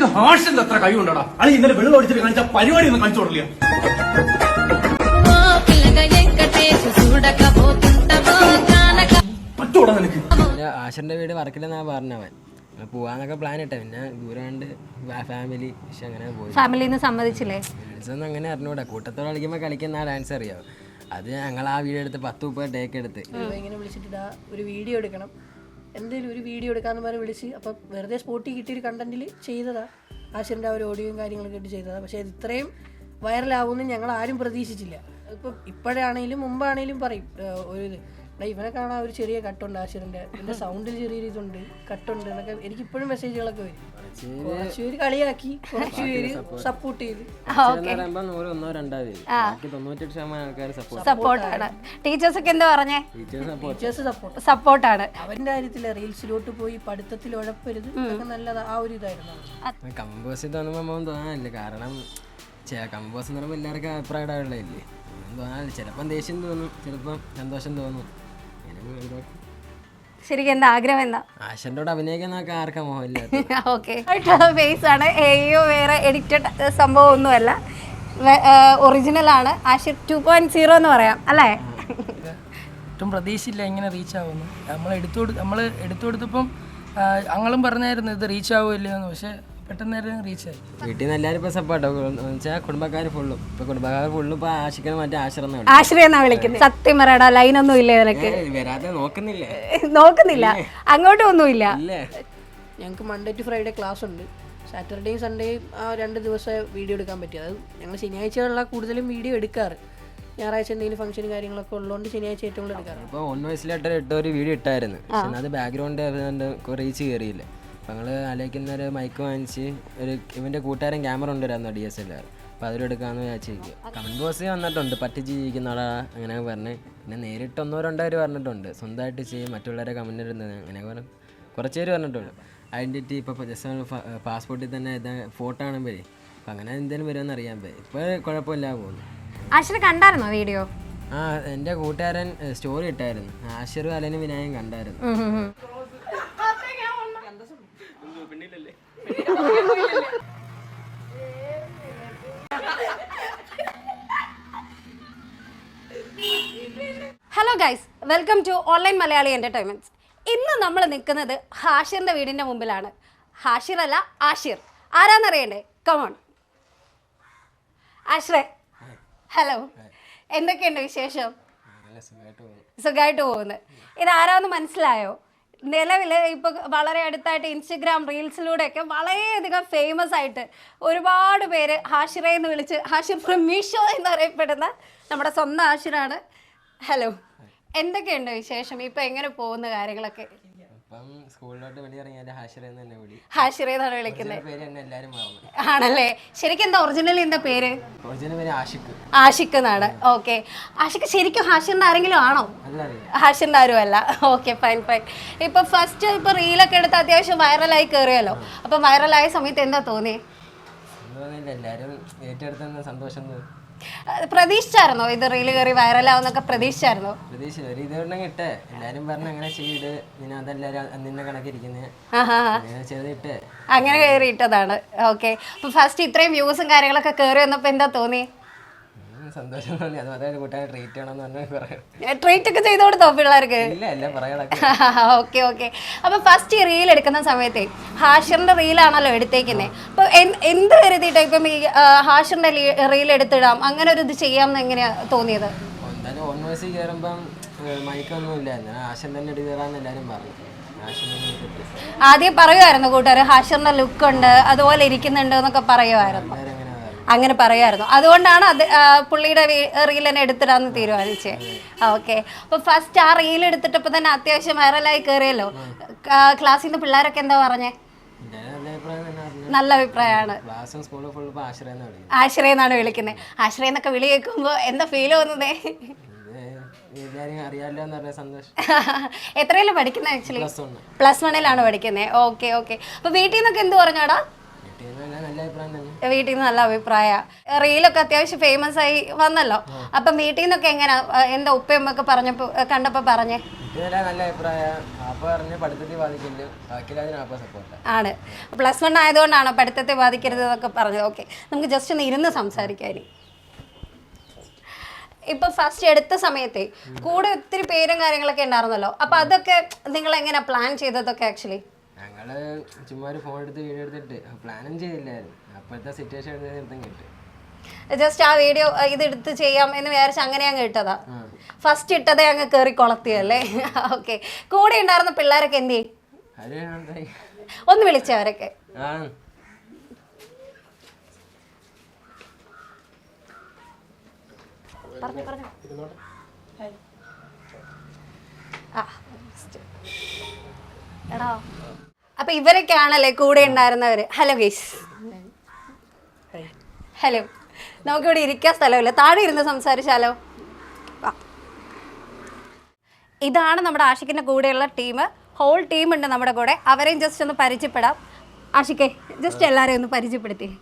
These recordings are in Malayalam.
നിനക്ക് ഹാഷിന്റെ അത്ര കഴിവുണ്ടടാ? അല്ലെങ്കിൽ ഇന്നലെ വെള്ളം ഒഴിച്ചിട്ട് കാണിച്ച പരിപാടി ഒന്നും കാണിച്ചു കൊടുക്കില്ല ആശന്റെ വീട് വർക്കില്ലെന്നാ പറഞ്ഞവൻ. പോവാന്നൊക്കെ പ്ലാൻ ഇട്ട. പിന്നെ ദൂരാണ്ട് ഫാമിലി പക്ഷെ അങ്ങനെ പോയി. ഫാമിലിന്ന് സമ്മതിച്ചില്ലേ? ഒന്നും അങ്ങനെ അറിഞ്ഞൂടാ. കൂട്ടത്തോട് കളിക്കുമ്പോ കളിക്കുന്ന ഡാൻസ് അറിയാവോ അത് ഞങ്ങൾ ആ വീഡിയോ എടുത്ത് പത്ത് മുപ്പത് ടേക്ക് എടുത്ത്. ഇങ്ങനെ വിളിച്ചിട്ട് ഒരു വീഡിയോ എടുക്കണം. എന്തെങ്കിലും ഒരു വീഡിയോ എടുക്കാമെന്ന് പറഞ്ഞ് വിളിച്ച് അപ്പം വെറുതെ സ്പോട്ടിൽ കിട്ടിയൊരു കണ്ടന്റിൽ ചെയ്തതാ. ആശിറിന്റെ ആ ഒരു ഓഡിയോയും കാര്യങ്ങളൊക്കെ ഇട്ട് ചെയ്തതാണ് പക്ഷേ ഇത് ഇത്രയും വൈറലാവുമെന്ന് ഞങ്ങൾ ആരും പ്രതീക്ഷിച്ചില്ല. ഇപ്പം ഇപ്പോഴാണെങ്കിലും മുമ്പാണെങ്കിലും പറയും ഒരു ഇത്. ഇവനെ കാണാൻ ഒരു ചെറിയ കട്ടുണ്ട് ആശിറിന്റെ എന്റെ സൗണ്ടിൽ ചെറിയൊരു ഇതുണ്ട് കട്ടുണ്ട് എന്നൊക്കെ എനിക്ക് ഇപ്പോഴും മെസ്സേജുകളൊക്കെ വരും. കുറച്ച് പേര് കളിയാക്കി സപ്പോർട്ട് ചെയ്തു. എന്ന് പറയുമ്പോൾ നൂറ് ഒന്നോ രണ്ടോ പേര്. ബാക്കി തൊണ്ണൂറ്റെട്ട് ശതമാനം ആൾക്കാർ സപ്പോർട്ട് സപ്പോർട്ടാണ് ടീച്ചേഴ്സ് ഒക്കെ എന്താ പറഞ്ഞേ? ടീച്ചേഴ്സ് സപ്പോർട്ട് സപ്പോർട്ട് സപ്പോർട്ടാണ് അവന്റെ കാര്യത്തിൽ റീൽസിലോട്ട് പോയി പഠിത്തത്തിൽ ഉഴപ്പരുത്. അതൊക്കെ നല്ലതാ. ആ ഒരു ഇതായിരുന്നു. കമ്പോസ് മോൻ തോന്നാനില്ല. കാരണം കമ്പോസ് എന്ന് പറയുമ്പോൾ എല്ലാവർക്കും അഭിപ്രായമുള്ളതല്ലേ തോന്നാനില്ല. ചിലപ്പം ദേഷ്യം തോന്നും ചിലപ്പം സന്തോഷം തോന്നും. അങ്ങനെ ശരിക്കും എന്താ ആഗ്രഹം എന്താ? ആശന്റോട് കൂടെ അഭിനയിക്കുന്നതൊക്കെ ആർക്കാ മോഹമില്ല ഓക്കെ. ഫേസ് ആണ്. ഏയോ വേറെ എഡിറ്റഡ് സംഭവം ഒന്നുമല്ല ഒറിജിനൽ ആണ്. ആഷിർ ടു പോയിന്റ് സീറോ എന്ന് പറയാം. അല്ലേ? ഒട്ടും പ്രതീക്ഷയില്ല ഇങ്ങനെ റീച്ച് ആവുന്നു നമ്മൾ എടുത്തു നമ്മൾ എടുത്തു കൊടുത്തപ്പം അങ്ങളും ഞങ്ങളും പറഞ്ഞായിരുന്നു ഇത് റീച്ച് ആവുമല്ലോ എന്ന്. പക്ഷെ പെട്ടെന്നായിരുന്നു റീച്ച് ആയി. വീട്ടിൽ നിന്ന് എല്ലാവരും ഇപ്പൊ സപ്പോർട്ടോ വെച്ചാൽ കുടുംബക്കാർ ഫുള്ളും ഇപ്പൊ കുടുംബക്കാർ ഫുള്ളും ഇപ്പൊ ആശിക്കുന്ന മറ്റേ ആശ്രമം ആശ്രയ വിളിക്കുന്നത്? സത്യം പറയടാ ലൈനൊന്നും ഇല്ല നിനക്ക്? വരാതെ നോക്കുന്നില്ല. നോക്കുന്നില്ല? അങ്ങോട്ടും ഒന്നുമില്ല? ഇല്ലേ. ഞങ്ങൾക്ക് മൺഡേ ടു ഫ്രൈഡേ ക്ലാസ് ഉണ്ട്. സാറ്റർഡേയും സൺഡേയും ആ രണ്ട് ദിവസം വീഡിയോ എടുക്കാൻ പറ്റും. അത് ഞങ്ങൾ ശനിയാഴ്ചകളിലാണ് കൂടുതലും വീഡിയോ എടുക്കാറ്. ഞായറാഴ്ച എന്തെങ്കിലും ഫംഗ്ഷനും കാര്യങ്ങളൊക്കെ ഉള്ളതുകൊണ്ട് ശനിയാഴ്ച ഏറ്റവും കൂടുതൽ എടുക്കാറ്. അപ്പോൾ ഒന്ന് വയസ്സിലായിട്ട് ഇട്ട ഒരു വീഡിയോ ഇട്ടായിരുന്നു അത് ബാക്ക്ഗ്രൗണ്ട് റീച്ച് കയറിയില്ല അപ്പോൾ ഞങ്ങൾ ആലോചിക്കുന്ന ഒരു മൈക്ക് വാങ്ങിച്ച് ഒരു ഇവന്റെ കൂട്ടുകാരൻ ക്യാമറ ഉണ്ടായിരുന്നു ഡി എസ് എൽ ആർ അപ്പോൾ അതിലെടുക്കാമെന്ന് വിചാരിച്ചിരിക്കും കമന്റ് ബോക്സ് വന്നിട്ടുണ്ട് പറ്റിച്ച് ആളാ അങ്ങനെ പറഞ്ഞ്. പിന്നെ നേരിട്ട് ഒന്നോ രണ്ടോ പേര് പറഞ്ഞിട്ടുണ്ട്. സ്വന്തമായിട്ട് ചെയ്യും മറ്റുള്ളവരെ കമന്റ് ഇടുന്നത് അങ്ങനെ പറഞ്ഞു. കുറച്ച് പേര് പറഞ്ഞിട്ടുണ്ട്. ഐഡന്റിറ്റി ഇപ്പോൾ ജസ്റ്റ് പാസ്പോർട്ടിൽ തന്നെ ഇതാ ഫോട്ടോ ആണെങ്കിൽ അപ്പോൾ അങ്ങനെ എന്തെങ്കിലും വരുമെന്ന് അറിയാൻ പോയി ഇപ്പോൾ കുഴപ്പമില്ല പോകുന്നു. ആശ്ര കണ്ടായിരുന്നോ വീഡിയോ ആ എന്റെ കൂട്ടുകാരൻ സ്റ്റോറി ഇട്ടായിരുന്നു. ആഷിറും അലനും വിനായകം കണ്ടായിരുന്നു. Hello guys welcome to online Malayali entertainments ഇന്ന് നമ്മൾ നിൽക്കുന്നത് ഹാഷിറിന്റെ വീടിന്റെ മുമ്പിലാണ്. ഹാഷിർ അല്ല ആഷിർ. ആരാന്നറിയണ്ടേ? കമോൺ ആശ്രേ ഹലോ എന്തൊക്കെയുണ്ട് വിശേഷം? സുഖമായിട്ട് പോകുന്നു. സുഖമായിട്ട് പോകുന്നത് ഇതാരാന്ന് മനസ്സിലായോ? നിലവിൽ ഇപ്പോൾ വളരെ അടുത്തായിട്ട് ഇൻസ്റ്റഗ്രാം റീൽസിലൂടെയൊക്കെ വളരെയധികം ഫേമസ് ആയിട്ട് ഒരുപാട് പേര് ഹാഷിറെ എന്ന് വിളിച്ച് ഹാഷിർ ഫ്രം മീഷോ എന്നറിയപ്പെടുന്ന നമ്മുടെ സ്വന്തം ഹാഷിറാണ്. ഹലോ എന്തൊക്കെയുണ്ട് വിശേഷം? ഇപ്പം എങ്ങനെ പോകുന്ന കാര്യങ്ങളൊക്കെ? അപ്പം സ്കൂളിലോട്ട് വെളിയിറങ്ങിയാൽ ഹാഷിർ എന്ന് തന്നെ വിളി ഹാഷിറെ എന്നാണ് വിളിക്കുന്നത്. പേര് തന്നെ എല്ലാവരും മറന്നു. ആണല്ലേ? ശരിക്കും എന്താ ഒറിജിനൽ എന്താ പേര്? ഒറിജിനൽ പേര് ആഷിക്ക് ആഷിഖ് എന്നാണ്. ഓക്കെ. ആഷിഖ് ശരിക്കും ഹാഷിറിന്റെ ആരെങ്കിലും ആണോ? ഹാഷിന്റെ ആരും അല്ല. Okay fine fine. ഇപ്പൊ ഫസ്റ്റ് ഇപ്പൊ റീലൊക്കെ എടുത്ത് അത്യാവശ്യം വൈറലായി കയറിയല്ലോ അപ്പൊ വൈറലായ സമയത്ത് എന്താ തോന്നി എല്ലാരും ഏറ്റെടുത്ത സന്തോഷം പ്രതീക്ഷിച്ചായിരുന്നോ? ഇത് റീൽ കയറി വൈറലാവുന്നൊക്കെ പ്രതീക്ഷിച്ചായിരുന്നോ? ഒരു എല്ലാവരും പറഞ്ഞ് അങ്ങനെ ചെയ്ത്. നിന്നെ കണക്കിരിക്കുന്നത് ആഹാ. അങ്ങനെ ചെയ്തിട്ട് ഇട്ടതാണ് ഓക്കെ അപ്പൊ ഫസ്റ്റ് ഇത്രയും വ്യൂസും കാര്യങ്ങളൊക്കെ കയറി വന്നപ്പോ എന്താ തോന്നി സന്തോഷം തോന്നി. അത് മാത്രമേ കൂട്ടുകാരെ ട്രീറ്റ് ചെയ്യണമെന്ന് പറഞ്ഞാൽ പറയാം. ട്രീറ്റ് ഒക്കെ ചെയ്ത് കൊടുത്തോ പിള്ളേർക്ക്? ഇല്ല ഓക്കെ ഓക്കെ. അപ്പൊ ഫസ്റ്റ് റീൽ എടുക്കുന്ന സമയത്തെ ഹാഷറിന്റെ റീലാണല്ലോ എടുത്തേക്കുന്നത് അപ്പൊ എന്ത് കരുതിയിട്ടാ ഇപ്പം ഈ ഹാഷറിന്റെ റീൽ എടുത്തിടാം? അങ്ങനെ ഒരു ഇത് ചെയ്യാമെന്ന് എങ്ങനെയാ തോന്നിയത്? എന്തായാലും ഓൺ വോയിസിൽ കയറുമ്പം മൈക്കൊന്നും ഇല്ലായിരുന്നു ആശൻ തന്നെ കയറാന്ന് എല്ലാവരും പറഞ്ഞു. ആദ്യം പറയുമായിരുന്നു കൂട്ടുകാർ ഹാഷറിന്റെ ലുക്ക് ഉണ്ട് അതുപോലെ ഇരിക്കുന്നുണ്ട് എന്നൊക്കെ പറയുമായിരുന്നു അങ്ങനെ പറയുമായിരുന്നു അതുകൊണ്ടാണ് അത് പുള്ളിയുടെ റീൽ തന്നെ എടുത്തിടാന്ന് തീരുമാനിച്ചത് ഓക്കെ. അപ്പൊ ഫസ്റ്റ് ആ റീൽ എടുത്തിട്ടപ്പോ തന്നെ അത്യാവശ്യം വൈറലായി കയറിയല്ലോ ക്ലാസ്സിൽ നിന്ന് പിള്ളേരൊക്കെ എന്താ പറഞ്ഞേ? നല്ല അഭിപ്രായമാണ്. ആശ്രയം എന്നാണ് വിളിക്കുന്നത്. ആശ്രയ എന്നൊക്കെ വിളി കേൾക്കുമ്പോ എന്താ ഫീൽ തോന്നുന്നേ? ഇത് എല്ലാവരും അറിയാമല്ലോ എന്ന് പറഞ്ഞ സന്തോഷം. എത്രയിലും പഠിക്കുന്നത് ആക്ച്വലി പ്ലസ് വണ്ണിലാണ് പഠിക്കുന്നത് ഓക്കെ ഓക്കെ. അപ്പൊ വീട്ടിൽ നിന്നൊക്കെ എന്ത് പറഞ്ഞോടാ? നല്ല അഭിപ്രായം വീട്ടിൽ നിന്ന് നല്ല അഭിപ്രായ. റീലൊക്കെ അത്യാവശ്യം ഫേമസ് ആയി വന്നല്ലോ. അപ്പം വീട്ടിൽ നിന്നൊക്കെ എങ്ങനെ എന്താ ഉപ്പയമ്മൊക്കെ പറഞ്ഞപ്പോൾ കണ്ടപ്പോൾ പറഞ്ഞേ? ആണ്. പ്ലസ് വൺ ആയതുകൊണ്ടാണോ പഠിത്തത്തെ ബാധിക്കരുത് എന്നൊക്കെ പറഞ്ഞത്? ഓക്കെ. നമുക്ക് ജസ്റ്റ് ഒന്ന് ഇരുന്ന് സംസാരിക്കാം ഇനി ഇപ്പൊ ഫസ്റ്റ് എടുത്ത സമയത്തെ കൂടെ ഒത്തിരി പേരും കാര്യങ്ങളൊക്കെ ഉണ്ടായിരുന്നല്ലോ. അപ്പൊ അതൊക്കെ നിങ്ങൾ എങ്ങനെ പ്ലാൻ ചെയ്തതൊക്കെ ആക്ച്വലി ഞങ്ങൾ ചുമ്മാ ഫോൺ എടുത്ത് വീഡിയോ എടുത്തിട്ട്. പ്ലാനും ചെയ്തില്ലായിരുന്നു. അപ്പോഴത്തെ സിറ്റുവേഷൻ എടുത്തും കിട്ടും. ജസ്റ്റ് ആ വീഡിയോ ഇത് എടുത്ത് ചെയ്യാം എന്ന് വിചാരിച്ച് അങ്ങനെ അങ്ങ് ഇട്ടതാ. ഫസ്റ്റ് ഇട്ടതേ അങ്ങ് കയറി കൊളത്തിയല്ലേ? ഓക്കെ കൂടെ ഉണ്ടായിരുന്ന പിള്ളേരൊക്കെ എന്ത് ചെയ്യും? ഒന്ന് വിളിച്ചേ അവരൊക്കെ. പറഞ്ഞു പറഞ്ഞു. ആ just. എടാ. അപ്പൊ ഇവരൊക്കെയാണല്ലേ കൂടെ ഉണ്ടായിരുന്നവര്? Hello guys hello. നമുക്കിവിടെ ഇരിക്കാൻ സ്ഥലമില്ല. താഴെ ഇരുന്ന് സംസാരിച്ചാലോ? ഇതാണ് നമ്മുടെ ആഷിക്കിന്റെ കൂടെയുള്ള ടീം. ഹോൾ ടീം ഉണ്ട് നമ്മുടെ കൂടെ. അവരെയും ജസ്റ്റ് ഒന്ന് പരിചയപ്പെടാം. ആഷിക്കെ ജസ്റ്റ് എല്ലാവരെയും ഒന്ന് പരിചയപ്പെടുത്തി.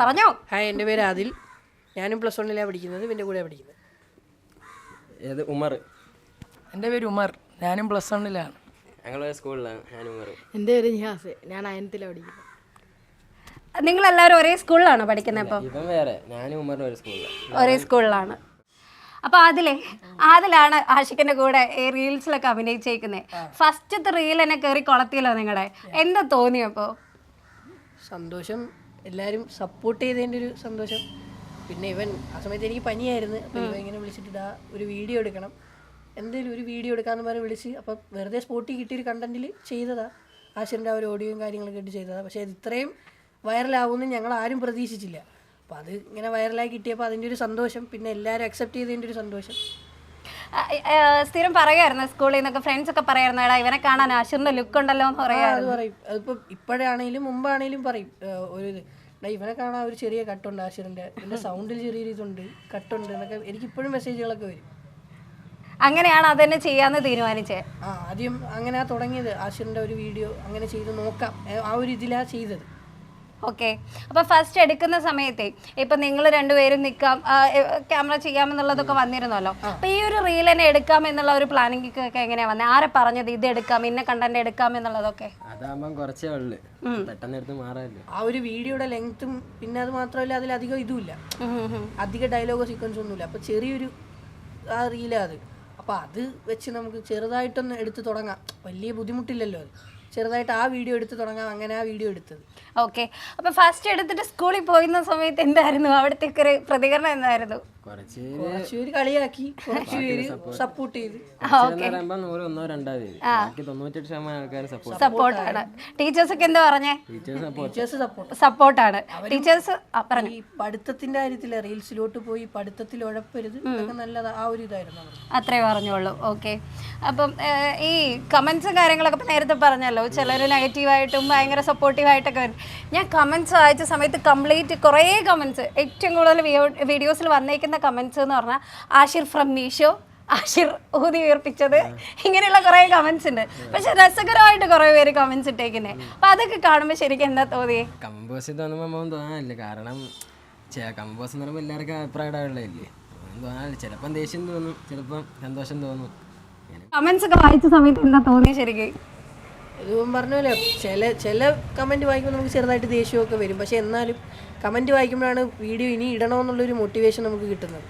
പറഞ്ഞോ. ഹായ് എന്റെ പേര് ആദിൽ. ഞാനും പ്ലസ് വണ്ണിലാണ് പഠിക്കുന്നത്. പിന്നെ കൂടെ പഠിക്കുന്നത്. ഏത് ഉമർ? എന്റെ പേര് ഉമർ. ഞാനും പ്ലസ് വണ്ണിലാണ് ഞങ്ങളുടെ സ്കൂളിലാണ് ഞാൻ ഉമർ. എന്റെ പേര് നിഹാസ്. ഞാൻ അയനത്തിലാണ് പഠിക്കുന്നത്. നിങ്ങൾ എല്ലാവരും ഒരേ സ്കൂളിലാണോ പഠിക്കുന്നത് ഇപ്പം ഇവൻ വേറെ. ഞാനും ഉമറിനും ഒരു സ്കൂളിലാണ് ഒരേ സ്കൂളിലാണ്. അപ്പൊ അതിലെ അതിലാണ് ആഷിഖിന്റെ കൂടെ ഈ റീൽസിലൊക്കെ അഭിനയിച്ചേക്കുന്നത് ഫസ്റ്റത്തെ റീൽ എന്നെ കയറി കൊളത്തിയല്ലോ നിങ്ങളുടെ എന്താ തോന്നിയപ്പോ സന്തോഷം. എല്ലാരും സപ്പോർട്ട് ചെയ്തതിന്റെ ഒരു സന്തോഷം. പിന്നെ ഇവൻ ആ സമയത്ത് എനിക്ക് പനിയായിരുന്നു. അപ്പോൾ ഇവൻ ഇങ്ങനെ വിളിച്ചിട്ട് ഇതാ ഒരു വീഡിയോ എടുക്കണം. എന്തെങ്കിലും ഒരു വീഡിയോ എടുക്കാന്ന് പറഞ്ഞ് വിളിച്ച് അപ്പോൾ വെറുതെ സ്പോട്ടിൽ കിട്ടിയൊരു കണ്ടന്റിൽ ചെയ്തതാ. ആശിന്റെ ആ ഒരു ഓഡിയോയും കാര്യങ്ങളൊക്കെ ഇട്ട് ചെയ്തതാ. പക്ഷേ ഇത് ഇത്രയും വൈറലാവുമെന്ന് ഞങ്ങൾ ആരും പ്രതീക്ഷിച്ചില്ല. അപ്പോൾ അത് ഇങ്ങനെ വൈറലായി കിട്ടിയപ്പോൾ അതിന്റെ ഒരു സന്തോഷം പിന്നെ എല്ലാവരും അക്സെപ്റ്റ് ചെയ്തതിന്റെ ഒരു സന്തോഷം. സ്ഥിരം പറയായിരുന്നു സ്കൂളിൽ നിന്നൊക്കെ ഫ്രണ്ട്സ് ഒക്കെ പറയായിരുന്നു എടാ ഇവനെ കാണാൻ ആഷിറിന്റെ ലുക്ക് ഉണ്ടല്ലോ എന്ന് പറയാം അത് പറയും. അതിപ്പോൾ ഇപ്പോഴാണെങ്കിലും മുമ്പാണെങ്കിലും പറയും. ഒരു ഇവനെ കാണാൻ ഒരു ചെറിയ കട്ടുണ്ട് ആഷിറിന്റെ പിന്നെ സൗണ്ടിൽ ചെറിയൊരു ഇതുണ്ട് കട്ടുണ്ട് എന്നൊക്കെ എനിക്ക് ഇപ്പോഴും മെസ്സേജുകളൊക്കെ വരും. അങ്ങനെയാണ് അതന്നെ ചെയ്യാന്ന് തീരുമാനിച്ചത് ആ ആദ്യം അങ്ങനെ തുടങ്ങിയത്. ആഷിറിന്റെ ഒരു വീഡിയോ അങ്ങനെ ചെയ്ത് നോക്കാം. ആ ഒരു ഇതിലാണ് ചെയ്തത്. ഓക്കെ. അപ്പൊ ഫസ്റ്റ് എടുക്കുന്ന സമയത്തെ ഇപ്പൊ നിങ്ങൾ രണ്ടുപേരും നിൽക്കാം ക്യാമറ ചെയ്യാമെന്നുള്ളതൊക്കെ വന്നിരുന്നല്ലോ. അപ്പൊ ഈ ഒരു റീൽ തന്നെ എടുക്കാം എന്നുള്ള ഒരു പ്ലാനിങ് ഒക്കെ എങ്ങനെയാ വന്നത് ആരെ പറഞ്ഞത് ഇത് എടുക്കാം ഇന്ന കണ്ടന്റ് എടുക്കാം എന്നുള്ളതൊക്കെ? അതാകുമ്പം കുറച്ചേ ഉള്ളു. പെട്ടെന്ന് എടുത്ത് മാറാല്ലോ ആ ഒരു വീഡിയോയുടെ ലെങ്ത്തും പിന്നെ അത് മാത്രമല്ല അതിലധികം ഇതുമില്ല. അധിക ഡയലോഗോ സീക്വൻസ് ഒന്നുമില്ല. അപ്പോൾ ചെറിയൊരു ആ റീലാണ് അത്. അപ്പോൾ അത് വെച്ച് നമുക്ക് ചെറുതായിട്ടൊന്ന് എടുത്ത് തുടങ്ങാം. വലിയ ബുദ്ധിമുട്ടില്ലല്ലോ അത്. ചെറുതായിട്ട് ആ വീഡിയോ എടുത്ത് തുടങ്ങാം. അങ്ങനെ ആ വീഡിയോ എടുത്തത്. ഓക്കെ അപ്പൊ ഫസ്റ്റ് എടുത്തിട്ട് സ്കൂളിൽ പോയിരുന്ന സമയത്ത് എന്തായിരുന്നു? അവിടുത്തെ പ്രതികരണം എന്തായിരുന്നു? കളിയാക്കി സപ്പോർട്ട് ചെയ്ത്. കുറച്ച് പറയുമ്പോൾ നൂറ് ഒന്നോ രണ്ടോ പേര്. ബാക്കി തൊണ്ണൂറ്റെട്ട് ശതമാനം ആൾക്കാർ സപ്പോർട്ട് സപ്പോർട്ടാണ് ടീച്ചേഴ്സ് ഒക്കെ എന്താ പറഞ്ഞേ? ടീച്ചേഴ്സ് സപ്പോർട്ട് ടീച്ചേഴ്സ് സപ്പോർട്ട് സപ്പോർട്ടാണ് ടീച്ചേഴ്സ് പറഞ്ഞു. ഈ പഠിത്തത്തിന്റെ കാര്യത്തിൽ റീൽസിലോട്ട് പോയി പഠിത്തത്തിൽ ഉഴപ്പരുത്. ഇതൊക്കെ നല്ലതാ ആ ഒരു ഇതായിരുന്നു. അത്രേ പറഞ്ഞോളൂ ഓക്കെ. അപ്പം ഈ കമന്റ്സും കാര്യങ്ങളൊക്കെ ഇപ്പം നേരത്തെ പറഞ്ഞല്ലോ. ചിലർ നെഗറ്റീവായിട്ടും ഭയങ്കര സപ്പോർട്ടീവായിട്ടൊക്കെ വരും. ഞാൻ കമന്റ്സ് വായിച്ച സമയത്ത് കംപ്ലീറ്റ് കുറേ കമന്റ്സ് ഏറ്റവും കൂടുതൽ വീഡിയോസിൽ വന്നേക്കുന്ന കമൻസ് എന്ന് പറഞ്ഞാൽ ആഷിർ ഫ്രം മീഷോ ആഷിർ ഊതി ഉയർപ്പിച്ചത്. ഇങ്ങനെയുള്ള കുറേ കമൻസ് ഉണ്ട്. പക്ഷെ രസകരമായിട്ട് കുറേ പേര് കമൻസ് ഇട്ടേക്കുന്നേ. അപ്പൊ അതൊക്കെ കാണുമ്പോൾ ശരിക്കും എന്താ തോന്നിയേ? കമ്പോസ് തോന്നുമ്പോൾ തോന്നാനില്ല. കാരണം കമ്പോസ് എന്ന് പറയുമ്പോൾ എല്ലാവർക്കും അഭിപ്രായമുള്ളതല്ലേ തോന്നാനില്ല. ചിലപ്പം ദേഷ്യം തോന്നും ചിലപ്പം സന്തോഷം തോന്നും. കമന്റ്സ് ഒക്കെ വായിച്ച സമയത്ത് എന്താ തോന്നിയ ശരിക്കും? ഇത് പറഞ്ഞ പോലെ ചില ചില കമന്റ് വായിക്കുമ്പോൾ നമുക്ക് ചെറുതായിട്ട് ദേഷ്യമൊക്കെ വരും. പക്ഷെ എന്നാലും കമന്റ് വായിക്കുമ്പോഴാണ് വീഡിയോ ഇനി ഇടണമെന്നുള്ളൊരു മോട്ടിവേഷൻ നമുക്ക് കിട്ടുന്നത്.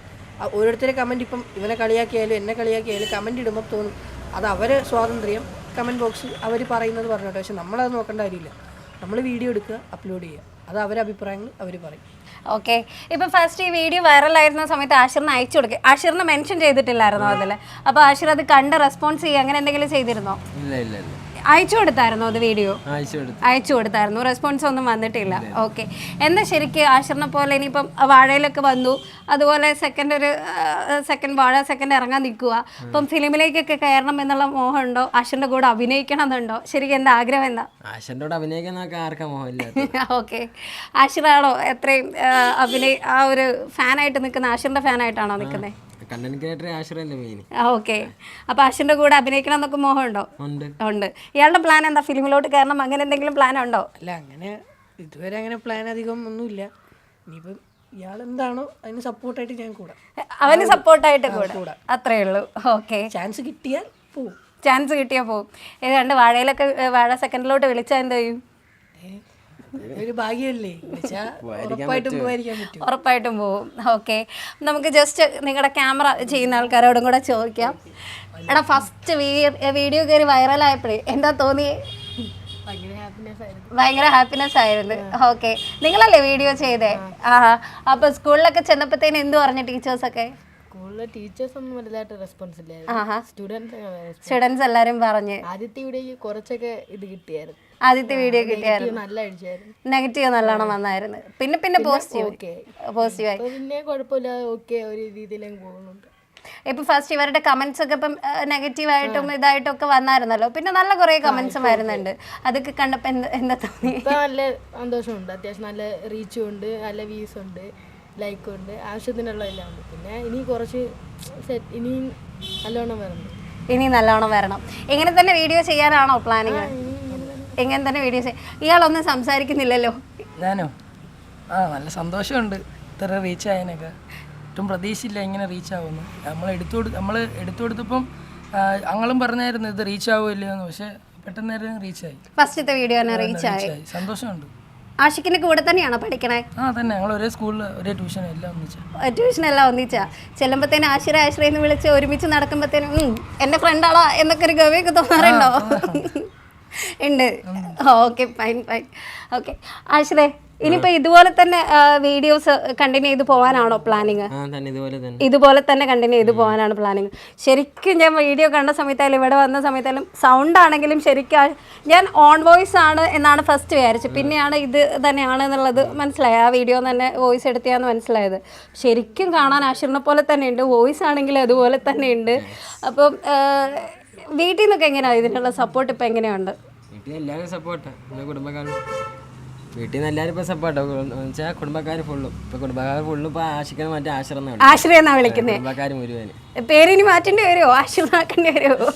ഓരോരുത്തരെ കമന്റ് ഇപ്പം ഇവനെ കളിയാക്കിയാലും എന്നെ കളിയാക്കിയാലും കമന്റ് ഇടുമ്പോൾ തോന്നും അത് അവരെ സ്വാതന്ത്ര്യം കമന്റ് ബോക്സിൽ അവർ പറയുന്നത് പറഞ്ഞോട്ടെ. പക്ഷെ നമ്മളത് നോക്കേണ്ട കാര്യമില്ല. നമ്മൾ വീഡിയോ എടുക്കുക അപ്ലോഡ് ചെയ്യുക. അത് അവരെ അഭിപ്രായങ്ങൾ അവർ പറയും. ഓക്കെ ഇപ്പം ഫസ്റ്റ് ഈ വീഡിയോ വൈറലായിരുന്ന സമയത്ത് ആഷിറിന് അയച്ചു കൊടുക്കുക ആഷിറിനെ മെൻഷൻ ചെയ്തിട്ടില്ലായിരുന്നോ അതിൽ അപ്പോൾ ആഷിർ അത് കണ്ട് റെസ്പോൺസ് ചെയ്യുക അങ്ങനെ എന്തെങ്കിലും ചെയ്തിരുന്നോ? ഇല്ല ഇല്ല ഇല്ല. അയച്ചു കൊടുത്തായിരുന്നു അത് വീഡിയോ അയച്ചു കൊടുത്തായിരുന്നു. റെസ്പോൺസ് ഒന്നും വന്നിട്ടില്ല. ഓക്കെ എന്താ ശരിക്ക് ആഷിറിനെ പോലെ ഇനിയിപ്പം വാഴയിലൊക്കെ വന്നു. അതുപോലെ സെക്കൻഡ് ഒരു സെക്കൻഡ് വാഴ സെക്കൻഡ് ഇറങ്ങാൻ നിൽക്കുക അപ്പം ഫിലിമിലേക്കൊക്കെ കയറണം എന്നുള്ള മോഹമുണ്ടോ? ആശ്രന്റെ കൂടെ അഭിനയിക്കണം എന്നുണ്ടോ ശരിക്കും എന്താ ആഗ്രഹം എന്താ? ആശന്റെ കൂടെ ആർക്കാ മോഹമില്ല ഓക്കെ ആഷിറാണോ എത്രയും അഭിനയ ആ ഒരു ഫാനായിട്ട് നിൽക്കുന്ന ആശ്രന്റെ ഫാനായിട്ടാണോ നിൽക്കുന്നത് കണ്ടന്റ് ക്രിയേറ്റർ ആശ്രയല്ലേ മെയിൻ ഓക്കെ. അപ്പോൾ ആഷിറിന്റെ കൂടെ അഭിനയിക്കണം എന്നൊക്കെ മോഹമുണ്ടോ? ഉണ്ട്. ഉണ്ട്. ഇയാളുടെ പ്ലാൻ എന്താ? ഫിലിമിലോട്ട് കയറണം? അങ്ങനെ എന്തെങ്കിലും പ്ലാൻ ഉണ്ടോ? അല്ല അങ്ങനെ ഇതുവരെ അങ്ങനെ പ്ലാൻ അധികം ഒന്നുമില്ല. ഇനിയിപ്പം ഇയാൾ എന്താണോ അതിന് സപ്പോർട്ടായിട്ട് ഞാൻ കൂടാ. അവന് സപ്പോർട്ടായിട്ട് കൂടെ. അത്രേ ഉള്ളൂ. ഓക്കെ. ചാൻസ് കിട്ടിയാൽ പോവും. ചാൻസ് കിട്ടിയാൽ പോവും. ഏതാണ്ട് വാഴയിലൊക്കെ വാഴ സെക്കൻഡിലോട്ട് വിളിച്ചാൽ എന്ത് ചെയ്യും? ഒരു ഭാഗ്യമല്ലേ? ഉറപ്പായിട്ടും പറ്റും ഉറപ്പായിട്ടും പോവും. ഓക്കെ. നമുക്ക് ജസ്റ്റ് നിങ്ങളുടെ ക്യാമറ ചെയ്യുന്ന ആൾക്കാരോടും കൂടെ ചോദിക്കാം. എടാ ഫസ്റ്റ് വീഡിയോ കയറി വൈറലായപ്പോഴേ എന്താ തോന്നി? ഭയങ്കര ഹാപ്പിനെസ് ആയിരുന്നു. ഭയങ്കര ഹാപ്പിനെസ് ആയിരുന്നു. ഓക്കെ. നിങ്ങളല്ലേ വീഡിയോ ചെയ്തേ? ആ. അപ്പൊ സ്കൂളിലൊക്കെ ചെന്നപ്പോഴത്തേന് എന്ത് പറഞ്ഞു ടീച്ചേഴ്സൊക്കെ? സ്കൂളിലെ ടീച്ചേഴ്സ് ഒന്നും വലുതായിട്ട് റെസ്പോൺസ്. ഇല്ലായിരുന്നു. സ്റ്റുഡൻസ് സ്റ്റുഡൻസ് എല്ലാരും പറഞ്ഞ്. ആദ്യത്തെ വീഡിയോക്ക് കുറച്ചൊക്കെ ഇത് കിട്ടിയായിരുന്നു. ആദ്യത്തെ വീഡിയോ കിട്ടിയായിരുന്നു. നല്ല അടിച്ചായിരുന്നു. നെഗറ്റീവ് നല്ലോണം വന്നായിരുന്നു. പിന്നെ പിന്നെ പോസിറ്റീവ് പോസിറ്റീവായി അപ്പൊ പിന്നെ കുഴപ്പമില്ല ഓക്കെ ഒരു രീതിയിലേക്ക് പോകുന്നുണ്ട്. ഇപ്പൊ ഫസ്റ്റ് ഇവരുടെ കമന്റ്സ് ഒക്കെ ഇപ്പം നെഗറ്റീവ് ആയിട്ടും ഇതായിട്ടും ഒക്കെ വന്നായിരുന്നല്ലോ. പിന്നെ നല്ല കുറെ കമന്റ്സും വരുന്നുണ്ട്. അതൊക്കെ കണ്ടപ്പോ എന്ത് തോന്നി? നല്ല സന്തോഷമുണ്ട്. അത്യാവശ്യം നല്ല റീച്ചും ഉണ്ട് നല്ല വ്യൂസ് ഉണ്ട് ലൈക്കും ഉണ്ട് ആവശ്യത്തിനുള്ള എല്ലാം ഉണ്ട്. പിന്നെ ഇനി കുറച്ച് സെറ്റ് ഇനിയും നല്ലോണം വരണം. ഇനി നല്ലോണം വരണം. ഇങ്ങനെ തന്നെ വീഡിയോ ചെയ്യാനാണോ പ്ലാനിങ് ഇങ്ങനെ തന്നെ വീഡിയോ ചെയ്യാം. ഇയാളൊന്നും സംസാരിക്കുന്നില്ലല്ലോ. ഞാനോ? ആ നല്ല സന്തോഷമുണ്ട്. ഇത്ര റീച്ച് ആയതിനൊക്കെ. ഒട്ടും പ്രതീക്ഷയില്ല ഇങ്ങനെ റീച്ച് ആവുമെന്ന്. നമ്മൾ എടുത്തു കൊടു നമ്മൾ എടുത്തു കൊടുത്തപ്പം അങ്ങളും പറഞ്ഞായിരുന്നു ഇത് റീച്ച് ആവുമല്ലോ പക്ഷെ പെട്ടെന്ന് റീച്ച് ആയി. ഫസ്റ്റത്തെ വീഡിയോ തന്നെ റീച്ച് ആയി. സന്തോഷമുണ്ട്. ആഷിക്കിന്റെ കൂടെ തന്നെയാണോ പഠിക്കണേ? ആ തന്നെ. ഞങ്ങൾ ഒരേ സ്കൂളിൽ ഒരേ ട്യൂഷൻ എല്ലാം ഒന്നിച്ചാ. ട്യൂഷൻ എല്ലാം ഒന്നിച്ചാ. ചെല്ലുമ്പത്തേനും ആശ്ര ആശ്രയെന്ന് വിളിച്ച് ഒരുമിച്ച് നടക്കുമ്പത്തേനും എന്റെ ഫ്രണ്ടാളാ എന്നൊക്കെ ഒരു ഗവിയൊക്കെ തോന്നാറുണ്ടോ. ഉണ്ട്. ഓക്കെ ഫൈൻ ഫൈൻ ഓക്കെ ആശ്രേ ഇനിയിപ്പോ ഇതുപോലെ തന്നെ വീഡിയോസ് കണ്ടിന്യൂ ചെയ്ത് പോകാനാണോ പ്ലാനിങ് ഇതുപോലെ തന്നെ. കണ്ടിന്യൂ ചെയ്ത് പോകാനാണ് പ്ലാനിങ് ശരിക്കും ഞാൻ വീഡിയോ കണ്ട സമയത്തായാലും ഇവിടെ വന്ന സമയത്തായാലും സൗണ്ട് ആണെങ്കിലും ശരിക്കും ഞാൻ ഓൺ വോയിസ് ആണ് എന്നാണ് ഫസ്റ്റ് വിചാരിച്ചത്. പിന്നെയാണ് ഇത് തന്നെയാണ് എന്നുള്ളത് മനസ്സിലായി ആ വീഡിയോ തന്നെ വോയിസ് എടുത്തിയാന്ന് മനസ്സിലായത്. ശരിക്കും കാണാൻ ആഷിറിനെ പോലെ തന്നെ ഉണ്ട്. വോയിസ് ആണെങ്കിൽ അതുപോലെ തന്നെ ഉണ്ട്. അപ്പം വീട്ടിൽ നിന്നൊക്കെ എങ്ങനെയാണ് ഇതിനുള്ള സപ്പോർട്ട് ഇപ്പം എങ്ങനെയുണ്ട്? വീട്ടിൽ എല്ലാവരും സപ്പോർട്ട് പിന്നെ കുടുംബക്കാരും. വീട്ടിൽ നിന്ന് എല്ലാവരും ഇപ്പൊ സപ്പോർട്ട് വെച്ചാൽ കുടുംബക്കാർ ഫുള്ളും ഇപ്പൊ കുടുംബക്കാർ ഫുള്ളും ഇപ്പൊ ആശിക്കണം മറ്റേ ആശ്രം ആശ്രയം എന്നാണ് വിളിക്കുന്നത് കുടുംബക്കാർ മുഴുവൻ പേരിനി മാറ്റേണ്ടി വരുമോ ആശ്രമാക്കേണ്ടി വരുമോ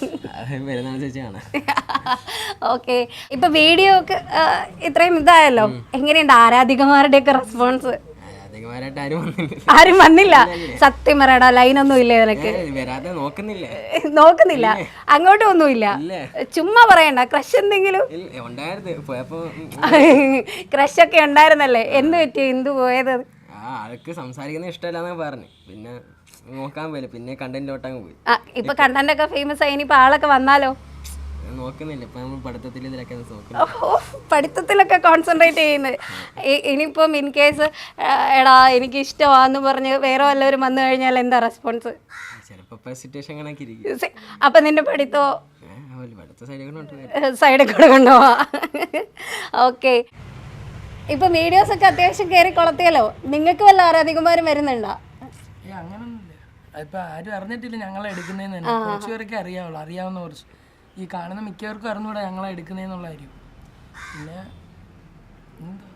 വരുന്നതനുസരിച്ച് ചേച്ചിയാണ് ഓക്കെ ഇപ്പൊ വീഡിയോ ഒക്കെ ഇത്രയും ഇതായല്ലോ. എങ്ങനെയുണ്ട് ആരാധികമാരുടെ ഒക്കെ റെസ്പോൺസ് ആരും വന്നില്ല. സത്യം പറയടാ ലൈനൊന്നും ഇല്ല നിനക്ക്? നോക്കുന്നില്ല. നോക്കുന്നില്ല. അങ്ങോട്ടും ഒന്നുമില്ല. ചുമ്മാ പറയണ്ട ക്രഷ് എന്തെങ്കിലും? ക്രഷ് ഒക്കെ ഉണ്ടായിരുന്നല്ലേ? എന്ത് പറ്റി? എന്ത് പോയത്? ആൾക്ക് സംസാരിക്കുന്നത് ഇഷ്ടമല്ലെന്ന് പറഞ്ഞു. പിന്നെ നോക്കാൻ പോയില്ല. പിന്നെ കണ്ടന്റിലോട്ടങ്ങ് പോയി. ഇപ്പൊ കണ്ടന്റ് ഒക്കെ ഫേമസ് ആയി. ഇനിയിപ്പോ ആളൊക്കെ വന്നാലോ? നോക്കുന്നില്ല. ഇപ്പൊ നമ്മൾ പഠിത്തത്തിൽ ഇതിലൊക്കെ നോക്കുന്നു ഓ, പഠിത്തത്തിലൊക്കെ കോൺസെൻട്രേറ്റ് ചെയ്യുന്നത് ഇനിയിപ്പം ഇൻ കേസ് എടാ എനിക്ക് ഇഷ്ടമാന്ന് പറഞ്ഞ് വേറെ വല്ലവരും വന്നു കഴിഞ്ഞാൽ എന്താ റെസ്പോൺസ് അപ്പൊ നിന്റെ പഠിത്തോ? സൈഡിൽ കൂടെ കൊണ്ടുപോവാ ഓക്കെ. ഇപ്പൊ വീഡിയോസ് ഒക്കെ അത്യാവശ്യം കയറി കൊളത്തിയല്ലോ നിങ്ങൾക്ക് വല്ല ആരാധികമാരും വരുന്നുണ്ടോ? ഇപ്പൊ ആരും അറിഞ്ഞിട്ടില്ല ഞങ്ങളെ എടുക്കുന്നതെന്ന് തന്നെ. കുറച്ച് പേരൊക്കെ അറിയാവുള്ളൂ. അറിയാവുന്ന കുറച്ച് ഈ കാണുന്ന മിക്കവർക്കും അറിഞ്ഞൂടെ ഞങ്ങളെ എടുക്കുന്നതെന്നുള്ള കാര്യം പിന്നെ എന്താ?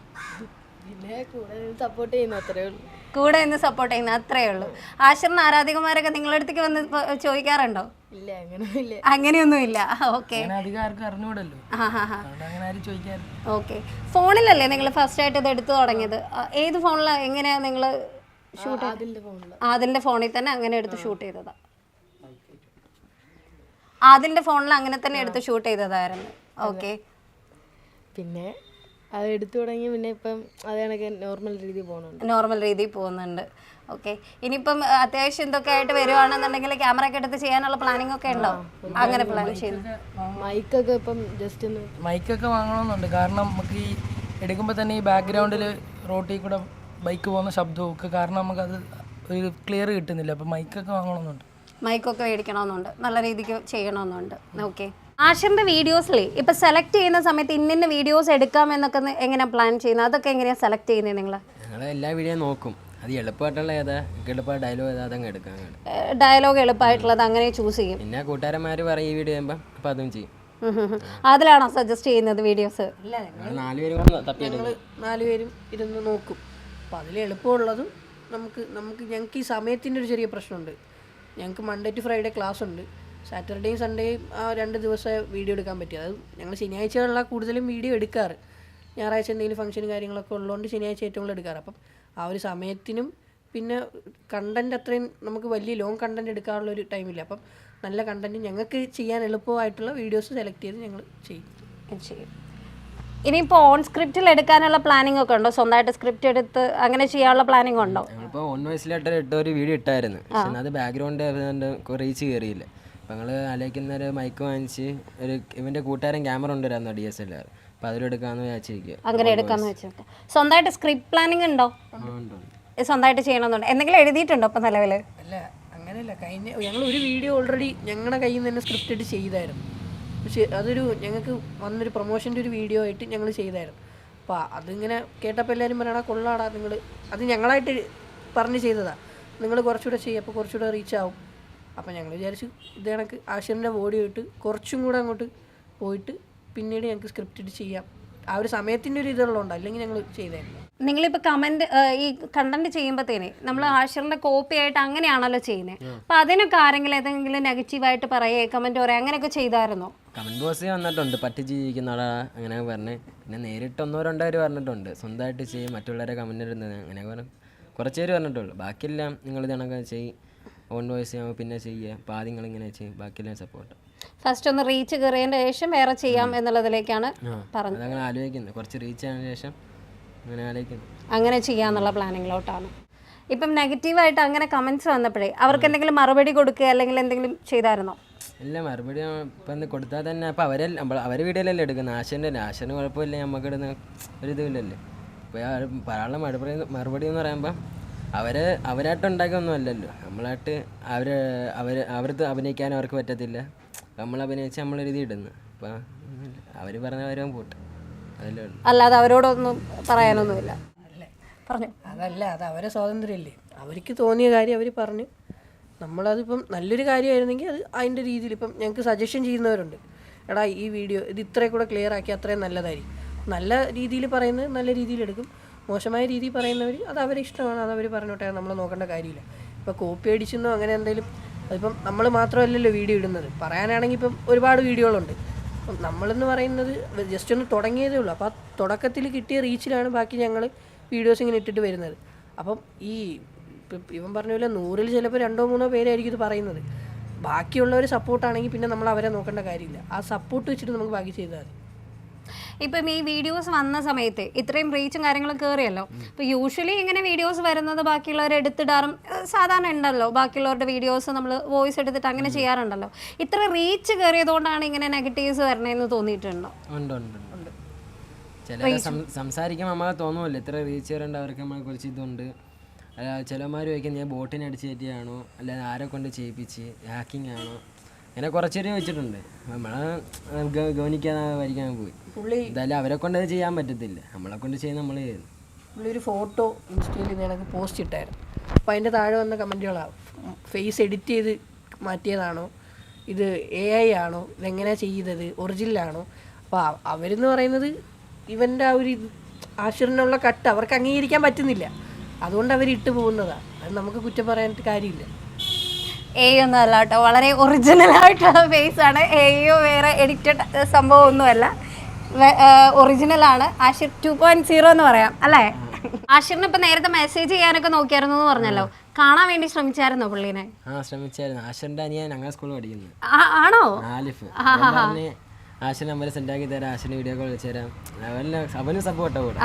പിന്നെ കൂടെ സപ്പോർട്ട് ചെയ്യുന്നു അത്രേ ഉള്ളൂ. കൂടെ നിന്ന് സപ്പോർട്ട് ചെയ്യുന്ന അത്രേ ഉള്ളൂ. ആശ്രമ ആരാധികമാരൊക്കെ നിങ്ങളുടെ അടുത്തേക്ക് വന്ന് ഇപ്പൊ ചോദിക്കാറുണ്ടോ? ഇല്ല അങ്ങനെയൊന്നുമില്ല അങ്ങനെയൊന്നുമില്ല. ഓക്കെ. അങ്ങനെ അധികം ആർക്കും അറിഞ്ഞൂടല്ലോ. ആരും ഓക്കെ. ഫോണിലല്ലേ നിങ്ങൾ ഫസ്റ്റ് ആയിട്ട് ഇത് എടുത്തു തുടങ്ങിയത്? ഏത് ഫോണിലാണ് എങ്ങനെയാ നിങ്ങൾ ഷൂട്ട് ആദിലിന്റെ ഫോണിൽ തന്നെ അങ്ങനെ എടുത്ത് ഷൂട്ട് ചെയ്തതാ. ആദിലിന്റെ ഫോണിൽ അങ്ങനെ തന്നെ എടുത്ത് ഷൂട്ട് ചെയ്തതായിരുന്നു. ഓക്കെ പിന്നെ അത് എടുത്തു തുടങ്ങി പിന്നെ ഇപ്പം അത് കണക്ക് നോർമൽ രീതിയിൽ പോകുന്നുണ്ട്. നോർമൽ രീതിയിൽ പോകുന്നുണ്ട്. ഓക്കെ ഇനിയിപ്പം അത്യാവശ്യം എന്തൊക്കെ ആയിട്ട് വരുവാണെന്നുണ്ടെങ്കിൽ ക്യാമറ ഒക്കെ എടുത്ത് ചെയ്യാനുള്ള പ്ലാനിങ് ഒക്കെ ഉണ്ടോ? അങ്ങനെ പ്ലാൻ ചെയ്യുന്നു മൈക്കൊക്കെ ഇപ്പം ജസ്റ്റ് ഒന്ന് മൈക്കൊക്കെ വാങ്ങണമെന്നുണ്ട്. കാരണം നമുക്ക് ഈ എടുക്കുമ്പോൾ തന്നെ ഈ ബാക്ക്ഗ്രൗണ്ടിൽ റോട്ടിൽ കൂടെ ബൈക്ക് പോകുന്ന ശബ്ദവും ഒക്കെ കാരണം നമുക്കത് ഒരു ക്ലിയർ കിട്ടുന്നില്ല. അപ്പം മൈക്കൊക്കെ വാങ്ങണമെന്നുണ്ട്. മൈക്കൊക്കെ മേടിക്കണമെന്നുണ്ട്. നല്ല രീതിക്ക് ചെയ്യണമെന്നുണ്ട്. ഓക്കെ ആഷിറിന്റെ വീഡിയോസിലെ ഇപ്പൊ സെലക്ട് ചെയ്യുന്ന സമയത്ത് ഇന്നിന്ന വീഡിയോസ് എടുക്കാം എന്നൊക്കെ എങ്ങനെ പ്ലാൻ ചെയ്യുന്നത്? അതൊക്കെ എങ്ങനെയാണ് സെലക്ട് ചെയ്യുന്നത് നിങ്ങൾ ഞങ്ങൾ എല്ലാ വീഡിയോ നോക്കും. അത് എളുപ്പമായിട്ടുള്ള ഏതാ? എളുപ്പമായ ഡയലോഗ് ഏതാ? അതങ്ങ് എടുക്കാം ഡയലോഗ് എളുപ്പമായിട്ടുള്ളത് അങ്ങനെ ചൂസ് ചെയ്യും. പിന്നെ കൂട്ടുകാരന്മാർ പറയും ഈ വീഡിയോ ചെയ്യുമ്പോൾ അപ്പം അതും ചെയ്യും. അതിലാണോ സജസ്റ്റ് ചെയ്യുന്നത് വീഡിയോസ് തപ്പിയെടുക്കും നാലുപേരും ഇരുന്ന് നോക്കും. അപ്പം അതിൽ എളുപ്പമുള്ളതും നമുക്ക് നമുക്ക് ഞങ്ങൾക്ക് ഈ സമയത്തിന്റെ ഒരു ചെറിയ പ്രശ്നമുണ്ട്. ഞങ്ങൾക്ക് മൺഡേ ടു ഫ്രൈഡേ ക്ലാസ് ഉണ്ട്. സാറ്റർഡേയും സൺഡേയും ആ രണ്ട് ദിവസം വീഡിയോ എടുക്കാൻ പറ്റും. അത് ഞങ്ങൾ ശനിയാഴ്ചകളിലാണ് കൂടുതലും വീഡിയോ എടുക്കാറ്. ഞായറാഴ്ച എന്തെങ്കിലും ഫംഗ്ഷനും കാര്യങ്ങളൊക്കെ ഉള്ളതുകൊണ്ട് ശനിയാഴ്ച ഏറ്റവും കൂടുതൽ എടുക്കാറ്. അപ്പം ആ ഒരു സമയത്തിനും പിന്നെ കണ്ടന്റ് അത്രയും നമുക്ക് വലിയ ലോങ് കണ്ടന്റ് എടുക്കാനുള്ള ഒരു ടൈമില്ല അപ്പം നല്ല കണ്ടന്റ് ഞങ്ങൾക്ക് ചെയ്യാൻ എളുപ്പമായിട്ടുള്ള വീഡിയോസ് സെലക്ട് ചെയ്ത് ഞങ്ങൾ ചെയ്യും. ചെയ്യും. ഇനിയിപ്പോൾ ഓൺ സ്ക്രിപ്റ്റിൽ എടുക്കാനുള്ള പ്ലാനിംഗ് ഒക്കെ ഉണ്ടോ? സ്വന്തമായിട്ട് സ്ക്രിപ്റ്റ് എടുത്ത് അങ്ങനെ ചെയ്യാനുള്ള പ്ലാനിംഗ് ഉണ്ടോ? ഞങ്ങളിപ്പോൾ ഓൺ വോയിസിലായിട്ട് ഇട്ട ഒരു വീഡിയോ ഇട്ടായിരുന്നു. പക്ഷേ അത് ബാക്ക്ഗ്രൗണ്ട് റീച്ച് കയറിയില്ല അപ്പം ഞങ്ങൾ ആലോചിക്കുന്ന ഒരു മൈക്ക് വാങ്ങിച്ച് ഒരു ഇവന്റെ കൂട്ടുകാരൻ ക്യാമറ ഉണ്ട് ഡി എസ് എൽ ആർ അപ്പൊ അതിലെടുക്കാമെന്ന് വിചാരിച്ചിരിക്കുക അങ്ങനെ എടുക്കാന്ന് വെച്ചിട്ട് സ്വന്തമായിട്ട് സ്ക്രിപ്റ്റ് പ്ലാനിംഗ് ഉണ്ടോ? സ്വന്തമായിട്ട് ചെയ്യണമെന്നുണ്ട്. എന്തെങ്കിലും എഴുതിയിട്ടുണ്ടോ ഇപ്പം നിലവിൽ അല്ല അങ്ങനെയല്ല. കഴിഞ്ഞ ഞങ്ങൾ ഒരു വീഡിയോ ഓൾറെഡി ഞങ്ങളുടെ കയ്യിൽ നിന്ന് തന്നെ സ്ക്രിപ്റ്റ് ഇട്ട് ചെയ്തായിരുന്നു. അതൊരു ഞങ്ങൾക്ക് വന്നൊരു പ്രൊമോഷന്റെ ഒരു വീഡിയോ ആയിട്ട് ഞങ്ങൾ ചെയ്തായിരുന്നു. അപ്പോൾ അതിങ്ങനെ കേട്ടപ്പോൾ എല്ലാവരും പറയണ കൊള്ളാടാ നിങ്ങൾ അത് ഞങ്ങളായിട്ട് പറഞ്ഞ് ചെയ്തതാണ് നിങ്ങൾ കുറച്ചുകൂടെ ചെയ്യും അപ്പോൾ കുറച്ചുകൂടെ റീച്ച് ആവും. അപ്പോൾ ഞങ്ങൾ വിചാരിച്ചു ഇത് കണക്ക് ആശിറിന്റെ ബോഡി ഇട്ട് കുറച്ചും കൂടെ അങ്ങോട്ട് പോയിട്ട് പിന്നീട് ഞങ്ങൾക്ക് സ്ക്രിപ്റ്റ് ഇട്ട് ചെയ്യാം. ആ ഒരു സമയത്തിന്റെ ഒരു ഇതുള്ളതുകൊണ്ട് അല്ലെങ്കിൽ ഞങ്ങൾ ചെയ്തായിരുന്നു നിങ്ങളിപ്പോൾ കമന്റ് ഈ കണ്ടന്റ് ചെയ്യുമ്പോഴത്തേനെ നമ്മൾ ആഷിറിന്റെ കോപ്പി ആയിട്ട് അങ്ങനെയാണല്ലോ ചെയ്യുന്നത് അപ്പൊ അതിനൊക്കെ ആരെങ്കിലും ഏതെങ്കിലും നെഗറ്റീവായിട്ട് പറയേ കമന്റ് പറയാ അങ്ങനെയൊക്കെ ചെയ്തായിരുന്നോ? കമന്റ് ബോക്സിൽ വന്നിട്ടുണ്ട്. പറ്റിച്ച് ജീവിക്കുന്നതാ അങ്ങനെ പറഞ്ഞ്. പിന്നെ നേരിട്ട് ഒന്നോ രണ്ടോ പേര് പറഞ്ഞിട്ടുണ്ട്. സ്വന്തമായിട്ട് ചെയ്യും മറ്റുള്ളവരെ കമന്റ് ഇടുന്നത് അങ്ങനെ പറഞ്ഞു കുറച്ച് പേര് പറഞ്ഞിട്ടുള്ളൂ. ബാക്കിയെല്ലാം നിങ്ങൾ ഇതണൊക്കെ ചെയ്യും. ഓൺ വോയിസ് ചെയ്യാം പിന്നെ ചെയ്യുക അപ്പോൾ ആദ്യം നിങ്ങൾ ഇങ്ങനെ ചെയ്യും. ബാക്കിയെല്ലാം സപ്പോർട്ട് ഫസ്റ്റ് ഒന്ന് റീച്ച് കയറിയതിന് ശേഷം വേറെ ചെയ്യാം എന്നുള്ളതിലേക്കാണ് പറഞ്ഞത്. അങ്ങനെ ആലോചിക്കുന്നത് കുറച്ച് റീച്ച് ആയതിനു ശേഷം അങ്ങനെ ആലോചിക്കുന്നു. അങ്ങനെ ചെയ്യാന്നുള്ള പ്ലാനിങ്ങിലോട്ടാണ്. ഇപ്പം നെഗറ്റീവായിട്ട് അങ്ങനെ കമന്റ്സ് വന്നപ്പോഴേ അവർക്ക് എന്തെങ്കിലും മറുപടി കൊടുക്കുക അല്ലെങ്കിൽ എന്തെങ്കിലും ചെയ്തായിരുന്നോ? ഇല്ല മറുപടി ഇപ്പം കൊടുത്താൽ തന്നെ അപ്പം അവരെ അവർ വീഡിയോയിലല്ലേ എടുക്കുന്നത്. ആശന്റെ ആശന് കുഴപ്പമില്ല നമുക്ക് ഇടുന്ന ഒരു ഇതുമില്ലല്ലേ ഇപ്പോൾ പറയാനുള്ള മറുപടി മറുപടി എന്ന് പറയുമ്പോൾ അവരെ അവരായിട്ട് ഉണ്ടാക്കിയൊന്നും അല്ലല്ലോ. നമ്മളായിട്ട് അവർ അവർ അവർക്ക് അഭിനയിക്കാൻ അവർക്ക് പറ്റത്തില്ല. നമ്മൾ അഭിനയിച്ച് നമ്മൾ എഴുതി ഇടുന്നു. അപ്പം അവർ പറഞ്ഞവരും പോട്ടെ. അതല്ലേ ഉള്ളൂ. അല്ലാതെ അവരോടൊന്നും പറയാനൊന്നുമില്ല. പറഞ്ഞു. അതല്ല അത് അവരെ സ്വാതന്ത്ര്യമല്ലേ അവർക്ക് തോന്നിയ കാര്യം അവർ പറഞ്ഞു. നമ്മളതിപ്പം നല്ലൊരു കാര്യമായിരുന്നെങ്കിൽ അത് അതിന്റെ രീതിയിൽ ഇപ്പം ഞങ്ങൾക്ക് സജഷൻ ചെയ്യുന്നവരുണ്ട്. എടാ ഈ വീഡിയോ ഇത് ഇത്രയും കൂടെ ക്ലിയർ ആക്കി അത്രയും നല്ലതായിരിക്കും. നല്ല രീതിയിൽ പറയുന്നത് നല്ല രീതിയിൽ എടുക്കും. മോശമായ രീതിയിൽ പറയുന്നവർ അത് അവരെ ഇഷ്ടമാണ്. അത് അവർ പറഞ്ഞോട്ടെ നമ്മൾ നോക്കേണ്ട കാര്യമില്ല. ഇപ്പോൾ കോപ്പി അടിച്ചെന്നോ അങ്ങനെ എന്തെങ്കിലും അതിപ്പം നമ്മൾ മാത്രമല്ലല്ലോ വീഡിയോ ഇടുന്നത്. പറയാനാണെങ്കിൽ ഇപ്പം ഒരുപാട് വീഡിയോകളുണ്ട്. അപ്പം നമ്മളെന്ന് പറയുന്നത് ജസ്റ്റ് ഒന്ന് തുടങ്ങിയതേ ഉള്ളൂ. അപ്പോൾ ആ തുടക്കത്തിൽ കിട്ടിയ റീച്ചിലാണ് ബാക്കി ഞങ്ങൾ വീഡിയോസ് ഇങ്ങനെ ഇട്ടിട്ട് വരുന്നത്. അപ്പം ഈ ഇവൻ പറഞ്ഞ പോലെ നൂറിൽ ചിലപ്പോൾ രണ്ടോ മൂന്നോ പേരായിരിക്കും ഇത് പറയുന്നത്. ബാക്കിയുള്ളവർ സപ്പോർട്ടാണെങ്കിൽ പിന്നെ നമ്മൾ അവരെ നോക്കേണ്ട കാര്യമില്ല. ആ സപ്പോർട്ട് വെച്ചിട്ട് നമുക്ക് ബാക്കി ചെയ്താൽ മതി. ഇപ്പം ഈ വീഡിയോസ് വന്ന സമയത്ത് ഇത്രയും റീച്ചും കാര്യങ്ങളും കയറിയല്ലോ ഇപ്പൊ യൂഷ്വലി ഇങ്ങനെ വീഡിയോസ് വരുന്നത് ബാക്കിയുള്ളവരെ എടുത്തിടാറും സാധാരണ ഉണ്ടല്ലോ. ബാക്കിയുള്ളവരുടെ വീഡിയോസ് നമ്മൾ വോയിസ് എടുത്തിട്ട് അങ്ങനെ ചെയ്യാറുണ്ടല്ലോ. ഇത്ര റീച്ച് കയറിയതുകൊണ്ടാണ് ഇങ്ങനെ നെഗറ്റീവ്സ് വരണേന്ന് തോന്നിയിട്ടുണ്ടോ? ഉണ്ട് ഉണ്ട് ചില സംസാരിക്കുമ്പോൾ നമുക്ക് തോന്നുമല്ലോ ഇത്ര റീച്ച് വരേണ്ട അവർക്ക് നമ്മളെ കുറിച്ച് ഇതുണ്ട്. അല്ല ചിലമാർ ചോദിക്കാൻ ഞാൻ ബോട്ടിനെ അടിച്ച് കയറ്റിയാണോ? അല്ലാതെ ആരെ കൊണ്ട് ചെയ്യിപ്പിച്ച്? ഹാക്കിംഗ് ആണോ? അങ്ങനെ കുറച്ചേര് വെച്ചിട്ടുണ്ട് നമ്മളെ ഗവനിക്കാതെ വരിക്കാൻ പോയി. പുള്ളി എന്തായാലും അവരെ കൊണ്ട് അത് ചെയ്യാൻ പറ്റത്തില്ല. നമ്മളെ കൊണ്ട് ചെയ്യുന്ന നമ്മൾ ചെയ്യുന്നു പുള്ളി ഒരു ഫോട്ടോ ഇൻസ്റ്റയിൽ നിനക്ക് പോസ്റ്റ് ഇട്ടായിരുന്നു. അപ്പോൾ അതിന്റെ താഴെ വന്ന കമന്റുകളാണ് ഫേസ് എഡിറ്റ് ചെയ്ത് മാറ്റിയതാണോ? ഇത് എ ഐ ആണോ? ഇതെങ്ങനെയാണ് ചെയ്തത്? ഒറിജിനലാണോ അപ്പോൾ അവരെന്ന് പറയുന്നത് ഇവന്റെ ആ ഒരു ആശുറിനുള്ള കട്ട് അവർക്ക് അംഗീകരിക്കാൻ പറ്റുന്നില്ല. അതുകൊണ്ട് അവർ ഇട്ട് പോകുന്നതാണ് അത് നമുക്ക് കുറ്റം പറയാനായിട്ട് കാര്യമില്ല. എ ഒന്നും അല്ല കേട്ടോ. വളരെ ഒറിജിനൽ ആയിട്ടുള്ള ഫേസ് ആണ്. എയോ വേറെ എഡിറ്റഡ് സംഭവം ഒന്നുമല്ല ഒറിജിനൽ ആണ്. ആഷിർ ടു പോയിന്റ് സീറോ എന്ന് പറയാം. അല്ലേ? ആഷിറിന് ഇപ്പൊ നേരത്തെ മെസ്സേജ് ചെയ്യാനൊക്കെ നോക്കിയായിരുന്നു എന്ന് പറഞ്ഞല്ലോ. കാണാൻ വേണ്ടി ശ്രമിച്ചായിരുന്നോ പുള്ളീനെ? ആ ശ്രമിച്ചായിരുന്നു. ആഷിറിന്റെ അനിയൻ ഞങ്ങൾ സ്കൂളിൽ പഠിക്കുന്നു. ആണോ? ആലിഫ്. അവൻ നമ്പർ സെൻഡ് ആക്കി തരാം. ആശന് വീഡിയോ കോൾ വിളിച്ചു തരാം. അവന് അവന് സപ്പോർട്ട് കൂടെ.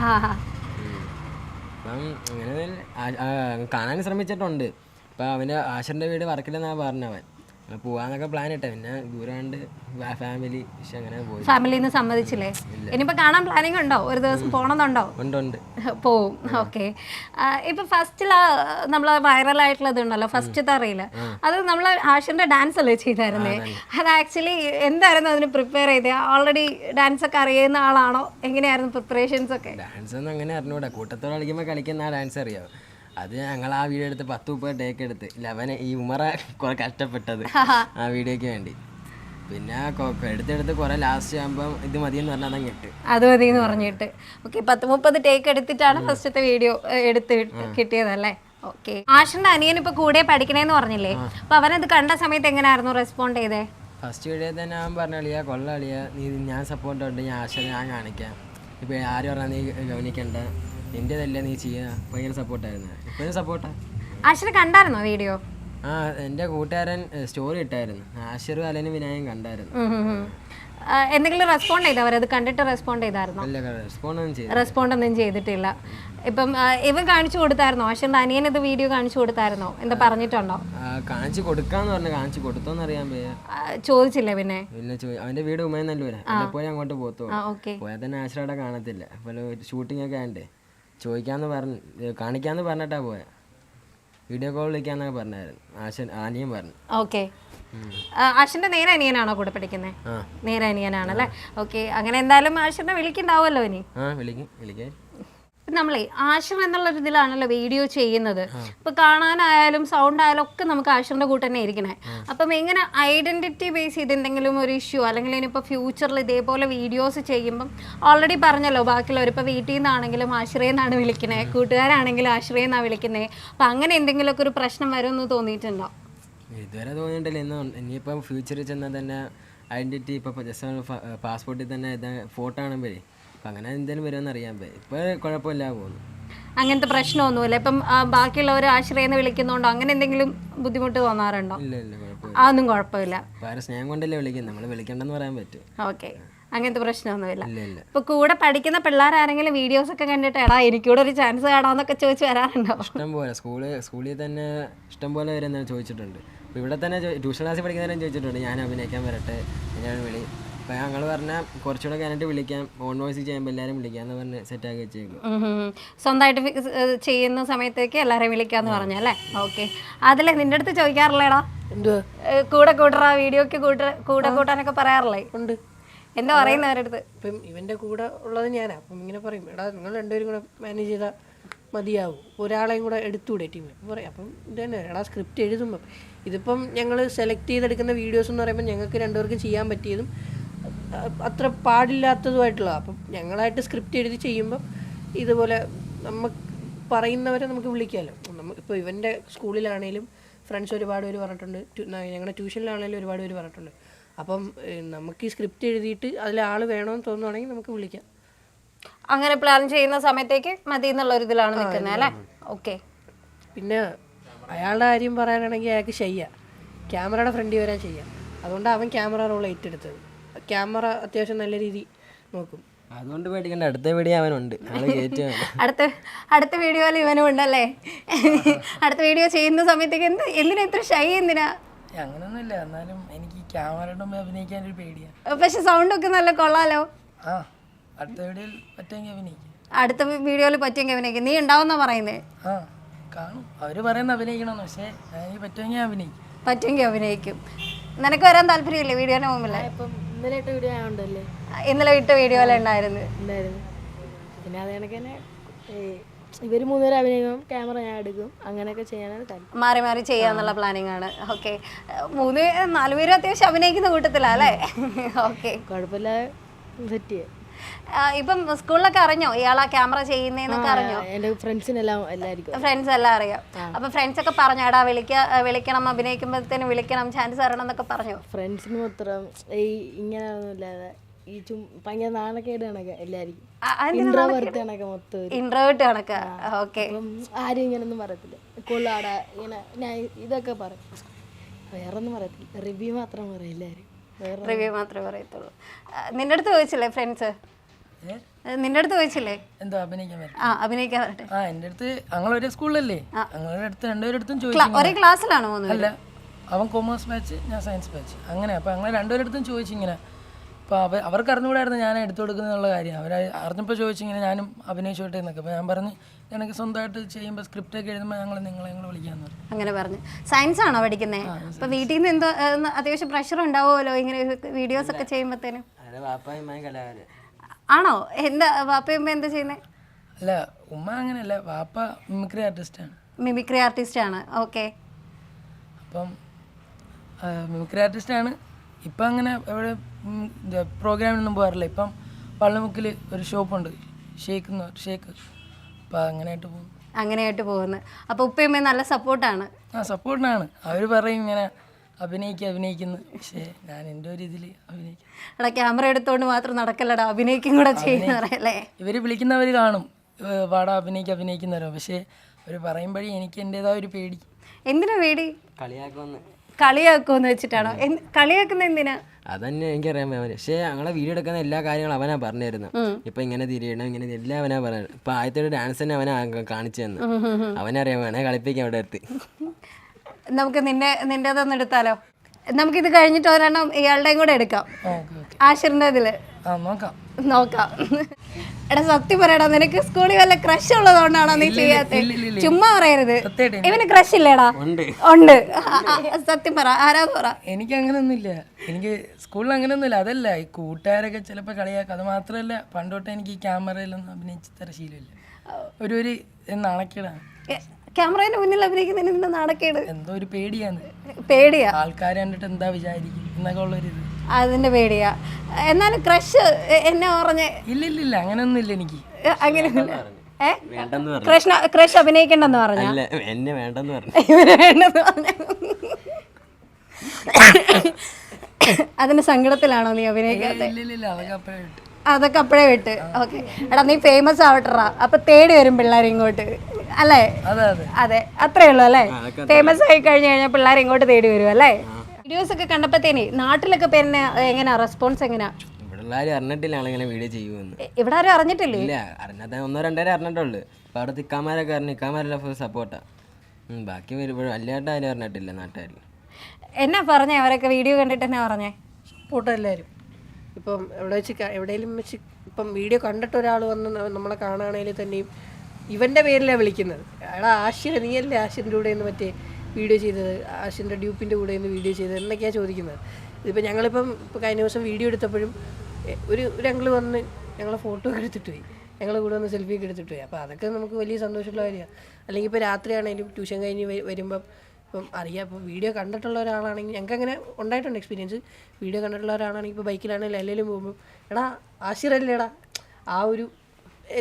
അപ്പം അങ്ങനെ കാണാൻ ശ്രമിച്ചിട്ടുണ്ട്. ഇപ്പം അവന്റെ ആശറിന്റെ വീട് വർക്കില്ലെന്നാണ് പറഞ്ഞവൻ പോവാന്നൊക്കെ പ്ലാൻ ഇട്ട. പിന്നെ ദൂരാണ്ട് ഫാമിലി അങ്ങനെ പോയി ഫാമിലിയിൽ നിന്ന് സമ്മതിച്ചില്ലേ? ഇനിയിപ്പോ കാണാൻ പ്ലാനിങ് ഉണ്ടോ? ഒരു ദിവസം പോണമെന്നുണ്ടോ ഉണ്ട് ഉണ്ട്. പോവും. ഓക്കെ ഇപ്പൊ ഫസ്റ്റിൽ നമ്മൾ വൈറലായിട്ടുള്ളത് ഉണ്ടല്ലോ ഫസ്റ്റ് അറിയില്ല അത് നമ്മൾ ആഷിന്റെ ഡാൻസ് അല്ലേ ചെയ്തായിരുന്നേ? അത് ആക്ച്വലി എന്തായിരുന്നു അതിന് പ്രിപ്പയർ ചെയ്തത് ഓൾറെഡി ഡാൻസ് ഒക്കെ അറിയുന്ന ആളാണോ? എങ്ങനെയായിരുന്നു പ്രിപ്പറേഷൻസ് ഒക്കെ? ഡാൻസ് ഒന്നും അങ്ങനെ അറിഞ്ഞൂടാ. കൂട്ടത്തോടെ കളിക്കുമ്പോൾ കളിക്കുന്ന ആ ഡാൻസ് അറിയാം അത് ഞങ്ങൾ ആ വീഡിയോ എടുത്ത് പത്ത് മുപ്പത് ടേക്ക് എടുത്ത്. ലെവന് ഈ ഉമറ കുറെ കഷ്ടപ്പെട്ടത് ആ വീഡിയോക്ക് വേണ്ടി. പിന്നെ എടുത്തെടുത്ത് കുറെ ലാസ്റ്റ് ആകുമ്പോൾ ഇത് മതിയെന്ന് പറഞ്ഞാൽ കിട്ടി അത് മതി എന്ന് പറഞ്ഞിട്ട്. ഓക്കെ പത്ത് മുപ്പത് ടേക്ക് എടുത്തിട്ടാണ് ഫസ്റ്റത്തെ വീഡിയോ എടുത്ത് കിട്ടിയതല്ലേ? ഓക്കെ ആഷിന്റെ അനിയൻ ഇപ്പൊ കൂടെ പഠിക്കണേന്ന് പറഞ്ഞില്ലേ? അപ്പൊ അവനത് കണ്ട സമയത്ത് എങ്ങനെയായിരുന്നു റെസ്പോണ്ട് ചെയ്തേ? ഫസ്റ്റ് വീഡിയോ തന്നെ ഞാൻ പറഞ്ഞ അളിയാ കൊള്ള അളിയാ. നീ ഞാൻ സപ്പോർട്ട് ഉണ്ട്. ഞാൻ ആശ ഞാൻ കാണിക്കാം. ഇപ്പൊ ആര് പറഞ്ഞാൽ നീ ഗവനിക്കണ്ട. നിന്റെതല്ലേ നീ ചെയ്യാ? ഭയങ്കര സപ്പോർട്ടായിരുന്നു. ഇപ്പോഴും സപ്പോർട്ടാ? ആഷിർ കണ്ടായിരുന്നോ വീഡിയോ? ആ എന്റെ കൂട്ടുകാരൻ സ്റ്റോറി ഇട്ടായിരുന്നു. ആഷിറും അലനും വിനായകം കണ്ടായിരുന്നു. എന്തെങ്കിലും റെസ്പോണ്ട് ചെയ്തോ? അവരത് കണ്ടിട്ട് റെസ്പോണ്ട് ചെയ്തായിരുന്നോ? അല്ല റെസ്പോണ്ട് ഒന്നും ചെയ്തു റെസ്പോണ്ട് ഒന്നും ചെയ്തിട്ടില്ല. ഇപ്പം ആ, ഇവൻ കാണിച്ചു കൊടുത്തായിരുന്നോ? ആഷിറിന്റെ അനിയൻ ഇത് വീഡിയോ കാണിച്ചു കൊടുത്തായിരുന്നോ? എന്താ പറഞ്ഞിട്ടുണ്ടോ? ആ, കാണിച്ചു കൊടുക്കാന്ന് പറഞ്ഞു കാണിച്ചു കൊടുത്തോന്ന് അറിയാൻ വയ്യ. ആ, ചോദിച്ചില്ലേ പിന്നെ. പിന്നെ ചോ- അവന്റെ വീട് ഉമയെന്നല്ലൂരാ പോയി അങ്ങോട്ട് പോത്തോ ആ ഓക്കെ. പോയാൽ തന്നെ ആശ്രയുടെ കാണത്തില്ല. ഷൂട്ടിംഗ് ഒക്കെ ആണ്ടേ ചോദിക്കാന്ന് പറഞ്ഞു കാണിക്കാന്ന് പറഞ്ഞിട്ടാ പോയ. വീഡിയോ കോൾ വിളിക്കാന്നൊക്കെ പറഞ്ഞായിരുന്നു. ആശൻ ആനിയും പറഞ്ഞു. ഓക്കെ. ആഷിന്റെ നേരെ അനിയനാണോ കൂടെ പഠിക്കുന്നത് നേരെ അനിയനാണല്ലേ? ഓക്കെ. അങ്ങനെ എന്തായാലും ആഷിനെ വിളിക്കണ്ടാവുമല്ലോ ഇനി. ആ വിളിക്കും. വിളിക്കേ. നമ്മളെ ആഷിർ എന്നുള്ള ഒരു ഇതിലാണല്ലോ വീഡിയോ ചെയ്യുന്നത്. ഇപ്പൊ കാണാനായാലും സൗണ്ട് ആയാലും ഒക്കെ നമുക്ക് ആഷിറിന്റെ കൂട്ട് തന്നെ ഇരിക്കണേ. അപ്പം എങ്ങനെ ഐഡന്റിറ്റി ബേസ് ചെയ്ത് എന്തെങ്കിലും ഒരു ഇഷ്യൂ അല്ലെങ്കിൽ ഇനിയിപ്പോൾ ഫ്യൂച്ചറിൽ ഇതേപോലെ വീഡിയോസ് ചെയ്യുമ്പം ഓൾറെഡി പറഞ്ഞല്ലോ ബാക്കിയുള്ളവർ ഇപ്പോൾ വീട്ടിൽ നിന്നാണെങ്കിലും ആശ്രയം എന്നാണ് വിളിക്കുന്നത് കൂട്ടുകാരാണെങ്കിലും ആശ്രയം എന്നാണ് വിളിക്കുന്നത് അപ്പം അങ്ങനെ എന്തെങ്കിലുമൊക്കെ ഒരു പ്രശ്നം വരുമെന്ന് തോന്നിയിട്ടുണ്ടോ? ഇതുവരെ തോന്നിയിട്ടില്ല. ഇന്ന് ഇനിയിപ്പം ഫ്യൂച്ചറിൽ തന്നെ ജസ്റ്റ് പാസ്പോർട്ടിൽ തന്നെ ഫോട്ടോ കാണുമ്പോഴേ അപ്പം അങ്ങനെ എന്തെങ്കിലും വരുമെന്ന് അറിയാൻ പോയി ഇപ്പോൾ കുഴപ്പമില്ല പോകുന്നു അങ്ങനത്തെ പ്രശ്നമൊന്നുമില്ല. ഇപ്പം ബാക്കിയുള്ളവർ ആശ്രയം എന്ന് വിളിക്കുന്നതുകൊണ്ടോ അങ്ങനെ എന്തെങ്കിലും ബുദ്ധിമുട്ട് തോന്നാറുണ്ടോ? ഇല്ല ഇല്ല കുഴപ്പമില്ല. അതൊന്നും കുഴപ്പമില്ല. സ്നേഹം കൊണ്ടല്ലേ വിളിക്കുന്നത് നമ്മൾ വിളിക്കണ്ടെന്ന് പറയാൻ പറ്റും. ഓക്കെ. അങ്ങനത്തെ പ്രശ്നമൊന്നുമില്ല. ഇപ്പൊ കൂടെ പഠിക്കുന്ന പിള്ളേരാരെങ്കിലും വീഡിയോസ് ഒക്കെ കണ്ടിട്ട് എടാ എനിക്കൂടെ ഒരു ചാൻസ് കാണാന്നൊക്കെ ചോദിച്ചു വരാറുണ്ടോ? ഇഷ്ടംപോലെ സ്കൂൾ സ്കൂളിൽ തന്നെ ഇഷ്ടംപോലെ വരുന്ന ചോദിച്ചിട്ടുണ്ട്. ഇവിടെ തന്നെ ട്യൂഷൻ ക്ലാസ്സിൽ പഠിക്കുന്നവരും ചോദിച്ചിട്ടുണ്ട്. ഞാൻ അഭിനയിക്കാൻ വരട്ടെ. ഞാൻ വിളി അപ്പോൾ ഞങ്ങൾ പറഞ്ഞ കുറച്ചുകൂടെ കഴിഞ്ഞിട്ട് വിളിക്കാം. ഓൺ വോയിസ് ചെയ്യുമ്പോൾ എല്ലാവരും വിളിക്കാമെന്ന് പറഞ്ഞ് സെറ്റാക്കി വെച്ചേക്കും. സ്വന്തമായിട്ട് ചെയ്യുന്ന സമയത്തേക്ക് എല്ലാവരെയും വിളിക്കാന്ന് പറഞ്ഞല്ലേ ഓക്കെ. അതല്ലേ നിന്റെ അടുത്ത് ചോദിക്കാറില്ലേടാ? കൂടെ കൂട്ടറാ വീഡിയോക്ക് കൂട്ട കൂടെ കൂട്ടാനൊക്കെ പറയാറില്ലേ? ഉണ്ട്. എന്താ പറയുന്ന അവരടുത്ത് ഇപ്പം ഇവന്റെ കൂടെ ഉള്ളത് ഞാനാ. അപ്പം ഇങ്ങനെ പറയും എടാ നിങ്ങൾ രണ്ടുപേരും കൂടെ മാനേജ് ചെയ്താൽ മതിയാവും. ഒരാളെയും കൂടെ എടുത്തുകൂടെ ടീം പറയും അപ്പം ഇത് തന്നെ എടാ സ്ക്രിപ്റ്റ് എഴുതുമ്പം. ഇതിപ്പം ഞങ്ങൾ സെലക്ട് ചെയ്തെടുക്കുന്ന വീഡിയോസ് എന്ന് പറയുമ്പോൾ ഞങ്ങൾക്ക് രണ്ടുപേർക്കും ചെയ്യാൻ പറ്റിയതും അത്ര പാടില്ലാത്തതുമായിട്ടുള്ള അപ്പം ഞങ്ങളായിട്ട് സ്ക്രിപ്റ്റ് എഴുതി ചെയ്യുമ്പം ഇതുപോലെ നമുക്ക് പറയുന്നവരെ നമുക്ക് വിളിക്കാമല്ലോ. നമുക്ക് ഇപ്പോൾ ഇവന്റെ സ്കൂളിലാണേലും ഫ്രണ്ട്സ് ഒരുപാട് പേര് പറഞ്ഞിട്ടുണ്ട് ഞങ്ങളുടെ ട്യൂഷനിലാണേലും ഒരുപാട് പേര് പറഞ്ഞിട്ടുണ്ട്. അപ്പം നമുക്ക് ഈ സ്ക്രിപ്റ്റ് എഴുതിയിട്ട് അതിൽ ആൾ വേണമെന്ന് തോന്നുവാണെങ്കിൽ നമുക്ക് വിളിക്കാം. അങ്ങനെ പ്ലാൻ ചെയ്യുന്ന സമയത്തേക്ക് മതി എന്നുള്ള ഒരു ഇതിലാണ് നിൽക്കുന്നത് അല്ലേ? ഓക്കെ. പിന്നെ അയാളുടെ കാര്യം പറയാനാണെങ്കിൽ അയാൾക്ക് ചെയ്യാം. ക്യാമറയുടെ ഫ്രണ്ടിൽ വരാൻ ചെയ്യാം. അതുകൊണ്ട് അവൻ ക്യാമറ റോൾ ഏറ്റെടുത്തത്. ക്യാമറ അത്യാവശ്യം നല്ല രീതി നോക്കും. അതുകൊണ്ട് പേടിക്കണ്ട. അടുത്ത വീഡിയോ അവനുണ്ട്. അടുത്ത അടുത്ത വീഡിയോയിൽ ഇവനും ഉണ്ടല്ലേ അടുത്ത വീഡിയോ ചെയ്യുന്ന സമയത്തേക്ക് എന്ത് എന്തിനാ ഇത്ര ഷൈ എന്തിനാ? അങ്ങനൊന്നുമില്ല. എന്നാലും എനിക്ക് ക്യാമറയുടെ മുമ്പ് അഭിനയിക്കാൻ ഒരു പേടിയാണ് പക്ഷെ സൗണ്ട് ഒക്കെ നല്ല കൊള്ളാലോ. ആ അടുത്ത വീഡിയോയിൽ പറ്റുമെങ്കിൽ അഭിനയിക്കാം. അടുത്ത വീഡിയോയിൽ പറ്റുമെങ്കിൽ അവനേക്ക് നീ ഉണ്ടാവുന്ന പറയുന്നേ? ആ കാണും. അവർ പറയുന്ന അഭിനയിക്കണം. പക്ഷേ പറ്റുമെങ്കിൽ അഭിനയിക്കും. പറ്റുമെങ്കിൽ അഭിനയിക്കും. നിനക്ക് വരാൻ താല്പര്യമില്ലേ വീഡിയോന് മുമ്പിൽ ഇപ്പം ഇന്നലെ ഇട്ട വീഡിയോ ആയതുകൊണ്ടല്ലേ ഇന്നലെ ഇട്ട വീഡിയോയിലുണ്ടായിരുന്നു ഉണ്ടായിരുന്നു. പിന്നെ അത് കണക്ക് തന്നെ ഇവർ മൂന്നുപേരും അഭിനയിക്കും ക്യാമറ ഞാൻ എടുക്കും അങ്ങനെയൊക്കെ ചെയ്യാനാണ് താല്പര്യം. മാറി മാറി ചെയ്യാന്നുള്ള പ്ലാനിങ് ആണ്. ഓക്കെ മൂന്ന് നാലുപേരും അത്യാവശ്യം അഭിനയിക്കുന്ന കൂട്ടത്തിലാ അല്ലേ? ഓക്കെ കുഴപ്പമില്ല സെറ്റ് ചെയ്യാം. ഇപ്പം സ്കൂളിലൊക്കെ അറിഞ്ഞോ? ഇയാളാ ക്യാമറ ചെയ്യുന്നതെന്നൊക്കെ അറിഞ്ഞോ? എന്റെ ഫ്രണ്ട്സിനെല്ലാം എല്ലാവർക്കും ഫ്രണ്ട്സ് എല്ലാം അറിയാം. അപ്പൊ ഫ്രണ്ട്സ് ഒക്കെ പറഞ്ഞു എടാ വിളിക്ക വിളിക്കണം അഭിനയിക്കുമ്പോഴത്തേനും വിളിക്കണം ചാൻസ് തരണം എന്നൊക്കെ പറഞ്ഞോ? ഫ്രണ്ട്സിന് മാത്രം ഈ ഇങ്ങനെ ഒന്നുമില്ലാതെ ഈ ചും ഭയങ്കര നാണക്കേട് കണക്ക് എല്ലാവർക്കും ഇൻട്രോവേർട്ട് കണക്ക് മൊത്തം ഇൻട്രോവേർട്ട് കണക്ക്. ഓക്കെ ആരും ഇങ്ങനൊന്നും പറയത്തില്ല. കൊള്ളാടാ ഇങ്ങനെ ഞാൻ ഇതൊക്കെ പറയും. വേറെ ഒന്നും പറയത്തില്ല. റിവ്യൂ മാത്രം പറയും എല്ലാവരും റിവ്യൂ മാത്രമേ പറയത്തുള്ളൂ. നിന്റെ അടുത്ത് ചോദിച്ചില്ലേ ഫ്രണ്ട്സ്? നിന്റെ അടുത്ത് ചോദിച്ചില്ലേ എന്തോ അഭിനയിക്കാൻ ആ അഭിനയിക്കാൻ വരട്ടെ ആ എന്റെ അടുത്ത് ഞങ്ങൾ ഒരേ സ്കൂളിലല്ലേ? ഞങ്ങളുടെ അടുത്ത് രണ്ടുപേരുടെ അടുത്തും ചോദിച്ചു ഒരേ ക്ലാസ്സിലാണോ അല്ല അവൻ കൊമേഴ്സ് ബാച്ച് ഞാൻ സയൻസ് ബാച്ച് അങ്ങനെ അപ്പോൾ ഞങ്ങൾ രണ്ടുപേരടുത്തും ചോദിച്ചിങ്ങനെ. അപ്പോൾ അവ അവർക്ക് അറിഞ്ഞുകൂടായിരുന്നു ഞാൻ എടുത്തു കൊടുക്കുന്നുള്ള കാര്യം. അവർ അറിഞ്ഞപ്പോൾ ചോദിച്ചിങ്ങനെ ഞാനും അഭിനയിച്ചോട്ടെ എന്നൊക്കെ. അപ്പോൾ ഞാൻ പറഞ്ഞു എനിക്ക് സ്വന്തമായിട്ട് ചെയ്യുമ്പോൾ സ്ക്രിപ്റ്റ് ഒക്കെ എഴുതുമ്പോൾ ഞങ്ങൾ നിങ്ങളെ ഞങ്ങൾ വിളിക്കാമെന്ന് പറഞ്ഞു. അങ്ങനെ പറഞ്ഞു. സയൻസ് ആണോ പഠിക്കുന്നത് അപ്പൊ വീട്ടിൽ നിന്ന് എന്തോ അത്യാവശ്യം പ്രഷർ ഉണ്ടാവുമല്ലോ ഇങ്ങനെ വീഡിയോസ് ഒക്കെ ചെയ്യുമ്പോഴത്തേനും ആണോ? എന്താ വാപ്പയമ്മ എന്താ ചെയ്യുന്നത് അല്ല ഉമ്മ അങ്ങനെയല്ല. വാപ്പ മിമിക്രി ആർട്ടിസ്റ്റ് ആണ്. മിമിക്രി ആർട്ടിസ്റ്റ് ആണ്. ഓക്കെ അപ്പം മിമിക്രി ആർട്ടിസ്റ്റ് ആണ്. ഇപ്പം അങ്ങനെ എവിടെ പ്രോഗ്രാമിനൊന്നും പോകാറില്ല. ഇപ്പം പള്ളിമുക്കിൽ ഒരു ഷോപ്പുണ്ട് ഷേക്ക് എന്ന് പറ- ഷേക്ക് അപ്പം അങ്ങനെയായിട്ട് പോകും അങ്ങനെയായിട്ട് പോകുന്നു. അപ്പോൾ ഉപ്പയമ്മ നല്ല സപ്പോർട്ടാണ് ആ സപ്പോർട്ടാണ് അവർ പറയും ഇങ്ങനെ അഭിനയിക്കുക അഭിനയിക്കുന്നു. പക്ഷേ ഞാൻ എന്റെ ഒരു ഇതിൽ അഭിനയിക്കും. എടാ ക്യാമറ എടുത്തോണ്ട് മാത്രം നടക്കല്ലടാ അഭിനയിക്കും കൂടെ ചെയ്യുന്നവരല്ലേ? ഇവർ വിളിക്കുന്നവർ കാണും. വാടാ അഭിനയിക്കുക അഭിനയിക്കുന്നവരോ. പക്ഷേ അവർ പറയുമ്പോഴേ എനിക്ക് എന്റെതായ ഒരു പേടി. എന്തിനാ പേടി? കളിയാക്കുമെന്ന്. കളിയാക്കുമെന്ന് വെച്ചിട്ടാണോ? കളിയാക്കുന്ന എന്തിനാ? അതന്നെ എനിക്കറിയാൻ പറ്റും പക്ഷേ ഞങ്ങളെ വീഡിയോ എടുക്കുന്ന എല്ലാ കാര്യങ്ങളും അവനാ പറഞ്ഞു തരുന്നത് ഇപ്പൊ ഇങ്ങനെ തിരിയണം ഇങ്ങനെ എല്ലാം അവനാ പറഞ്ഞു ഇപ്പൊ ആദ്യത്തെ ഒരു ഡാൻസ് തന്നെ അവനാ കാണിച്ചു തന്നു അവനറിയാൻ വേണേ കളിപ്പിക്കാൻ അവിടെ എത്തി നമുക്ക് നിന്നെ നിന്റേതൊന്ന് എടുത്താലോ? നമുക്കിത് കഴിഞ്ഞിട്ട് ഒരെണ്ണം ഇയാളുടെയും കൂടെ എടുക്കാം. ആശിറിന്റെ ആഷിറിന്റെ ഇതിൽ. ആ നോക്കാം. നോക്കാം. എടാ സത്യം പറയടാ നിനക്ക് സ്കൂളിൽ വല്ല ക്രഷ് ഉള്ളതുകൊണ്ടാണോ നീ ചെയ്യാത്ത. ചുമ്മാ പറയരുത്. ഇവന് ക്രഷ് ഇല്ലേടാ. ഉണ്ട്. സത്യം പറ ആരാ പറ? എനിക്ക് അങ്ങനെയൊന്നുമില്ല എനിക്ക് സ്കൂളിൽ അങ്ങനെയൊന്നുമില്ല അതല്ല ഈ കൂട്ടുകാരൊക്കെ ചിലപ്പോൾ കളിയാക്കും. അത് മാത്രമല്ല പണ്ടോട്ട് എനിക്ക് ഈ ക്യാമറയിലൊന്നും അഭിനയിച്ച് തര ശീലമില്ല. ഒരു ഒരു നാണക്കേടാണ്. ക്യാമറയുടെ മുന്നിൽ അഭിനയിക്കുന്നതിന് നിന്റെ നാടക്കേട് എന്തോ ഒരു പേടിയാണ്. പേടിയാ. ആൾക്കാർ കണ്ടിട്ട് എന്താ വിചാരിക്കും? എന്നൊക്കെ അതിന്റെ പേടിയാ. എന്നാലും ക്രഷ് എന്നെ പറഞ്ഞ ഇല്ല ഇല്ല ഇല്ല അങ്ങനെയൊന്നും ഇല്ല എനിക്ക് അങ്ങനെ ഏ? വേണ്ടെന്ന് പറഞ്ഞു. കൃഷ്ണ ക്രഷ് അഭിനയിക്കണ്ടെന്ന് പറഞ്ഞു? അല്ല എന്നെ വേണ്ടെന്ന് പറഞ്ഞു. വേണ്ടെന്ന് പറഞ്ഞു. അതിന്റെ സങ്കടത്തിലാണോ നീ അഭിനയിക്കാത്ത? ഇല്ല ഇല്ല ഇല്ല അതൊക്കെ അപ്പോഴേ അതൊക്കെ അപ്പഴേ വിട്ട്. ഓക്കെ. എടാ നീ ഫേമസ് ആവട്ടറാ. അപ്പൊ തേടി വരും പിള്ളേർ ഇങ്ങോട്ട്. അല്ലേ? അതെ അതെ. അതെ അത്രേ ഉള്ളൂ അല്ലേ? ഫേമസ് ആയി കഴിഞ്ഞു കഴിഞ്ഞാൽ പിള്ളേർ ഇങ്ങോട്ട് തേടി വരും അല്ലേ? വീഡിയോസ് ഒക്കെ കണ്ടപ്പോഴത്തേനെ നാട്ടിലൊക്കെ പിന്നെ എങ്ങനെയാ റെസ്പോൺസ് എങ്ങനെയാ അറിഞ്ഞിട്ടില്ല ആളിങ്ങനെ വീഡിയോ ചെയ്യുമെന്ന്. ഇ- ഇവിടെ ആരും അറിഞ്ഞിട്ടില്ലേ? ഇല്ല അറിഞ്ഞാൽ ഒന്നോ രണ്ടേരെ അറിഞ്ഞിട്ടുള്ളൂ. അവിടെ ഇക്കാമാരൊക്കെ അറിഞ്ഞു ഇക്കാമാരെല്ലാം ഫുൾ സപ്പോർട്ടാ ബാക്കി വരുമ്പോഴും വലിയായിട്ട് ആരും അറിഞ്ഞിട്ടില്ല നാട്ടുകാരിൽ എന്നാ പറഞ്ഞേ അവരൊക്കെ വീഡിയോ കണ്ടിട്ട് എന്നാ പറഞ്ഞേ? സപ്പോർട്ട് എല്ലാവരും ഇപ്പം എവിടെ വെച്ച് ക- എവിടെയെങ്കിലും വെച്ച് ഇപ്പം വീഡിയോ കണ്ടിട്ട് ഒരാൾ വന്ന് നമ്മളെ കാണുകയാണെങ്കിൽ തന്നെയും ഇവന്റെ പേരിലാണ് വിളിക്കുന്നത്. എടാ ആഷിർ നീയല്ലേ ആഷിറിന്റെ കൂടെ നിന്ന് മറ്റേ വീഡിയോ ചെയ്തത്? ആഷിന്റെ ഡ്യൂപ്പിന്റെ കൂടെ നിന്ന് വീഡിയോ ചെയ്തത്? എന്നൊക്കെയാണ് ചോദിക്കുന്നത്. ഇതിപ്പോൾ ഞങ്ങളിപ്പം ഇപ്പോൾ കഴിഞ്ഞ ദിവസം വീഡിയോ എടുത്തപ്പോഴും ഒരു ഒരു വന്ന് ഞങ്ങളെ ഫോട്ടോ ഒക്കെ എടുത്തിട്ട് പോയി. ഞങ്ങൾ കൂടെ വന്ന് സെൽഫി ഒക്കെ എടുത്തിട്ട് പോയി. അപ്പോൾ അതൊക്കെ നമുക്ക് വലിയ സന്തോഷമുള്ള കാര്യമാണ് അല്ലെങ്കിൽ ഇപ്പോൾ രാത്രിയാണെങ്കിലും ട്യൂഷൻ കഴിഞ്ഞ് വരുമ്പം ഇപ്പം അറിയാം. ഇപ്പോൾ വീഡിയോ കണ്ടിട്ടുള്ള ഒരാളാണെങ്കിൽ ഞങ്ങൾക്ക് അങ്ങനെ ഉണ്ടായിട്ടുണ്ട് എക്സ്പീരിയൻസ് വീഡിയോ കണ്ടിട്ടുള്ള ഒരാളാണെങ്കിൽ ഇപ്പോൾ ബൈക്കിലാണെങ്കിലും എല്ലാവരും പോകുമ്പോൾ എടാ ആശിറല്ലേടാ ആ ഒരു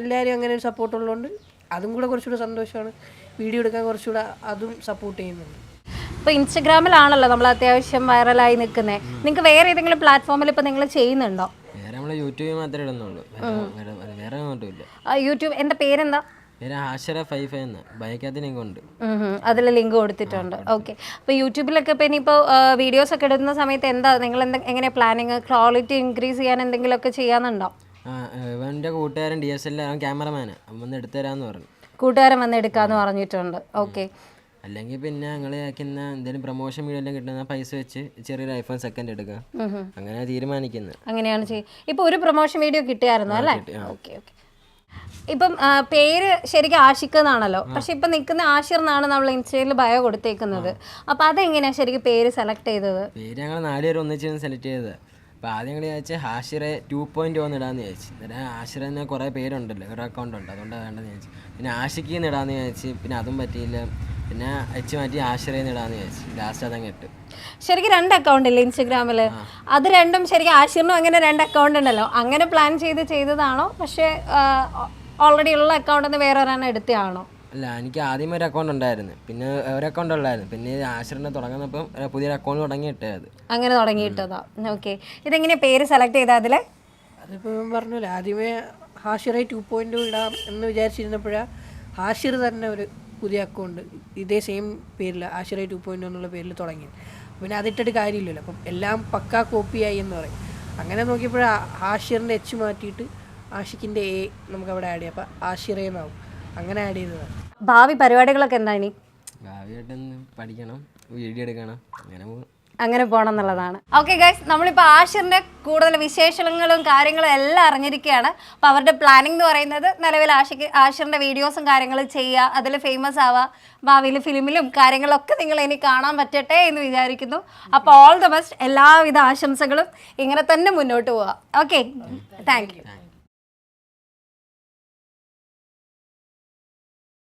എല്ലാവരും അങ്ങനെ ഒരു സപ്പോർട്ട് ഉള്ളതുകൊണ്ട് അതും കൂടെ കുറച്ചുകൂടെ സന്തോഷമാണ്. വീഡിയോ എടുക്കാൻ കുറച്ചുകൂടെ അതും സപ്പോർട്ട് ചെയ്യുന്നുണ്ട്. ഇപ്പൊ ഇൻസ്റ്റഗ്രാമിലാണല്ലോ നമ്മൾ അത്യാവശ്യം വൈറലായി നിൽക്കുന്നത് നിങ്ങൾക്ക് വേറെ ഏതെങ്കിലും പ്ലാറ്റ്ഫോമിൽ ഇപ്പൊ നിങ്ങൾ ചെയ്യുന്നുണ്ടോ? വേറെ നമ്മൾ യൂട്യൂബിൽ മാത്രമേ ഇടുന്നുള്ളൂ. വേറെ- ആ, യൂട്യൂബ് എന്റെ പേരെന്താ? പേര് ആശര ഫൈവ് ഫൈവ് എന്ന്. ബൈക്കകത്ത് ലിങ്ക് ഉണ്ട്. അതിൽ ലിങ്ക് കൊടുത്തിട്ടുണ്ട്. ഓക്കെ. അപ്പോൾ യൂട്യൂബിലൊക്കെ ഇപ്പോൾ ഇനിയിപ്പോൾ വീഡിയോസ് ഒക്കെ എടുക്കുന്ന സമയത്ത് എന്താ നിങ്ങൾ എന്താ എങ്ങനെ പ്ലാനിങ് ക്വാളിറ്റി ഇൻക്രീസ് ചെയ്യാൻ എന്തെങ്കിലും ഒക്കെ ചെയ്യാനുണ്ടോ ആ ഇവന്റെ കൂട്ടുകാരൻ ഡി എസ് എൽ അവൻ ക്യാമറമാനാണ് അവൻ വന്ന് എടുത്തു തരാമെന്ന് പറഞ്ഞു. കൂട്ടുകാരൻ വന്ന് എടുക്കാന്ന് പറഞ്ഞിട്ടുണ്ട്. ഓക്കെ അല്ലെങ്കിൽ പിന്നെ ഞങ്ങൾ ആക്കുന്ന എന്തെങ്കിലും പ്രൊമോഷൻ വീഡിയോ എല്ലാം കിട്ടുന്ന പൈസ വെച്ച് ചെറിയൊരു ഐഫോൺ സെക്കൻഡ് എടുക്കുക. അങ്ങനെ തീരുമാനിക്കുന്നത്. അങ്ങനെയാണ് ചെയ്യുക ഇപ്പൊ ഒരു പ്രൊമോഷൻ വീഡിയോ കിട്ടിയായിരുന്നു അല്ലേ? ഓക്കെ ഓക്കെ ഇപ്പം പേര് ശരിക്കും ആഷിഖ് എന്നാണല്ലോ. പക്ഷെ ഇപ്പം നിൽക്കുന്ന ആഷിർ എന്നാണ് നമ്മൾ ഇൻസ്റ്റയിൽ ബയോ കൊടുത്തേക്കുന്നത്. അപ്പോൾ അതെങ്ങനെയാണ് ശരിക്കും പേര് സെലക്ട് ചെയ്തത്? പേര് ഞങ്ങൾ നാലുപേരും ഒന്നിച്ച് സെലക്ട് ചെയ്തത്. അപ്പോൾ ആദ്യം ഞങ്ങൾ വിചാരിച്ച് ഹാഷിറെ ടു പോയിന്റ് ഒന്ന് ഇടാന്ന് വിചാരിച്ചു പിന്നെ ഹാഷിറെ തന്നെ കുറേ പേരുണ്ടല്ലോ ഒരു അക്കൗണ്ട് ഉണ്ട്. അതുകൊണ്ട് വേണ്ടെന്ന് വിചാരിച്ചു പിന്നെ ആഷിക്ക് എന്ന് ഇടാന്ന് വിചാരിച്ച് പിന്നെ അതും പറ്റിയില്ല. പിന്നെ അച്ച് മാറ്റി ആശ്രയം ഇടാന്ന് വിചാരിച്ചു ലാസ്റ്റ് അതങ്ങ് ഇട്ട്. ശരിക്കും രണ്ട് അക്കൗണ്ട് ഇല്ലേ ഇൻസ്റ്റഗ്രാമിൽ? അത് രണ്ടും ശരിക്കും ആഷിറിനും അങ്ങനെ രണ്ട് അക്കൗണ്ട് ഉണ്ടല്ലോ. അങ്ങനെ പ്ലാൻ ചെയ്ത് ചെയ്തതാണോ? പക്ഷേ ഓൾറെഡി ഉള്ള അക്കൗണ്ടിൽ നിന്ന് വേറെ ഒരെണ്ണം എടുത്തതാണോ? അല്ല എനിക്ക് ആദ്യം ഒരു അക്കൗണ്ട് ഉണ്ടായിരുന്നു. പിന്നെ ഒരു അക്കൗണ്ട് ഉള്ളായിരുന്നു. പിന്നെ ഇത് ആഷിറിനെ തുടങ്ങുന്നപ്പം ഒരു പുതിയൊരു അക്കൗണ്ട് തുടങ്ങി ഇട്ടേ അത് അങ്ങനെ തുടങ്ങിയിട്ടതാ. ഓക്കെ ഇതെങ്ങനെയാ പേര് സെലക്ട് ചെയ്താൽ അതിൽ അതിപ്പോൾ പറഞ്ഞില്ല ആദ്യമേ ഹാഷിറായി ടു പോയിന്റ് ഇടാം എന്ന് വിചാരിച്ചിരുന്നപ്പോഴാ ഹാഷിർ തന്നെ ഒരു പുതിയ അക്കൗണ്ട് ഇതേ സെയിം പേരിൽ ആഷിറെ ടു പോയിന്റ് എന്നുള്ള പേരിൽ തുടങ്ങി. പിന്നെ അതിട്ടിട്ട് കാര്യമില്ലല്ലോ. അപ്പം എല്ലാം പക്കാ കോപ്പിയായി എന്ന് പറയും. അങ്ങനെ നോക്കിയപ്പോൾ ഹാഷിറിന്റെ എച്ച് മാറ്റിയിട്ട് ആഷിക്കിന്റെ എ നമുക്ക് അവിടെ ആഡ് ചെയ്യാം. അപ്പം ആഷിറേ എന്നാവും അങ്ങനെ ആഡ് ചെയ്തതാണ് ഭാവി പരിപാടികളൊക്കെ എന്താ ഇനി? പഠിക്കണം വീഡിയോ എടുക്കണം അങ്ങനെ പോകും അങ്ങനെ പോകണം എന്നുള്ളതാണ്. ഓക്കെ ഗൈസ് നമ്മളിപ്പോൾ ആഷിറിന്റെ കൂടുതൽ വിശേഷങ്ങളും കാര്യങ്ങളും എല്ലാം അറിഞ്ഞിരിക്കുകയാണ്. അപ്പോൾ അവരുടെ പ്ലാനിംഗ് എന്ന് പറയുന്നത് നിലവിൽ ആഷിക്ക് ആഷിറിന്റെ വീഡിയോസും കാര്യങ്ങളും ചെയ്യുക അതിൽ ഫേമസ് ആവുക ഭാവിയിൽ ഫിലിമിലും കാര്യങ്ങളൊക്കെ നിങ്ങൾ ഇനി കാണാൻ പറ്റട്ടെ എന്ന് വിചാരിക്കുന്നു. അപ്പോൾ ഓൾ ദ ബെസ്റ്റ് എല്ലാവിധ ആശംസകളും ഇങ്ങനെ തന്നെ മുന്നോട്ട് പോവുക ഓക്കെ താങ്ക് യു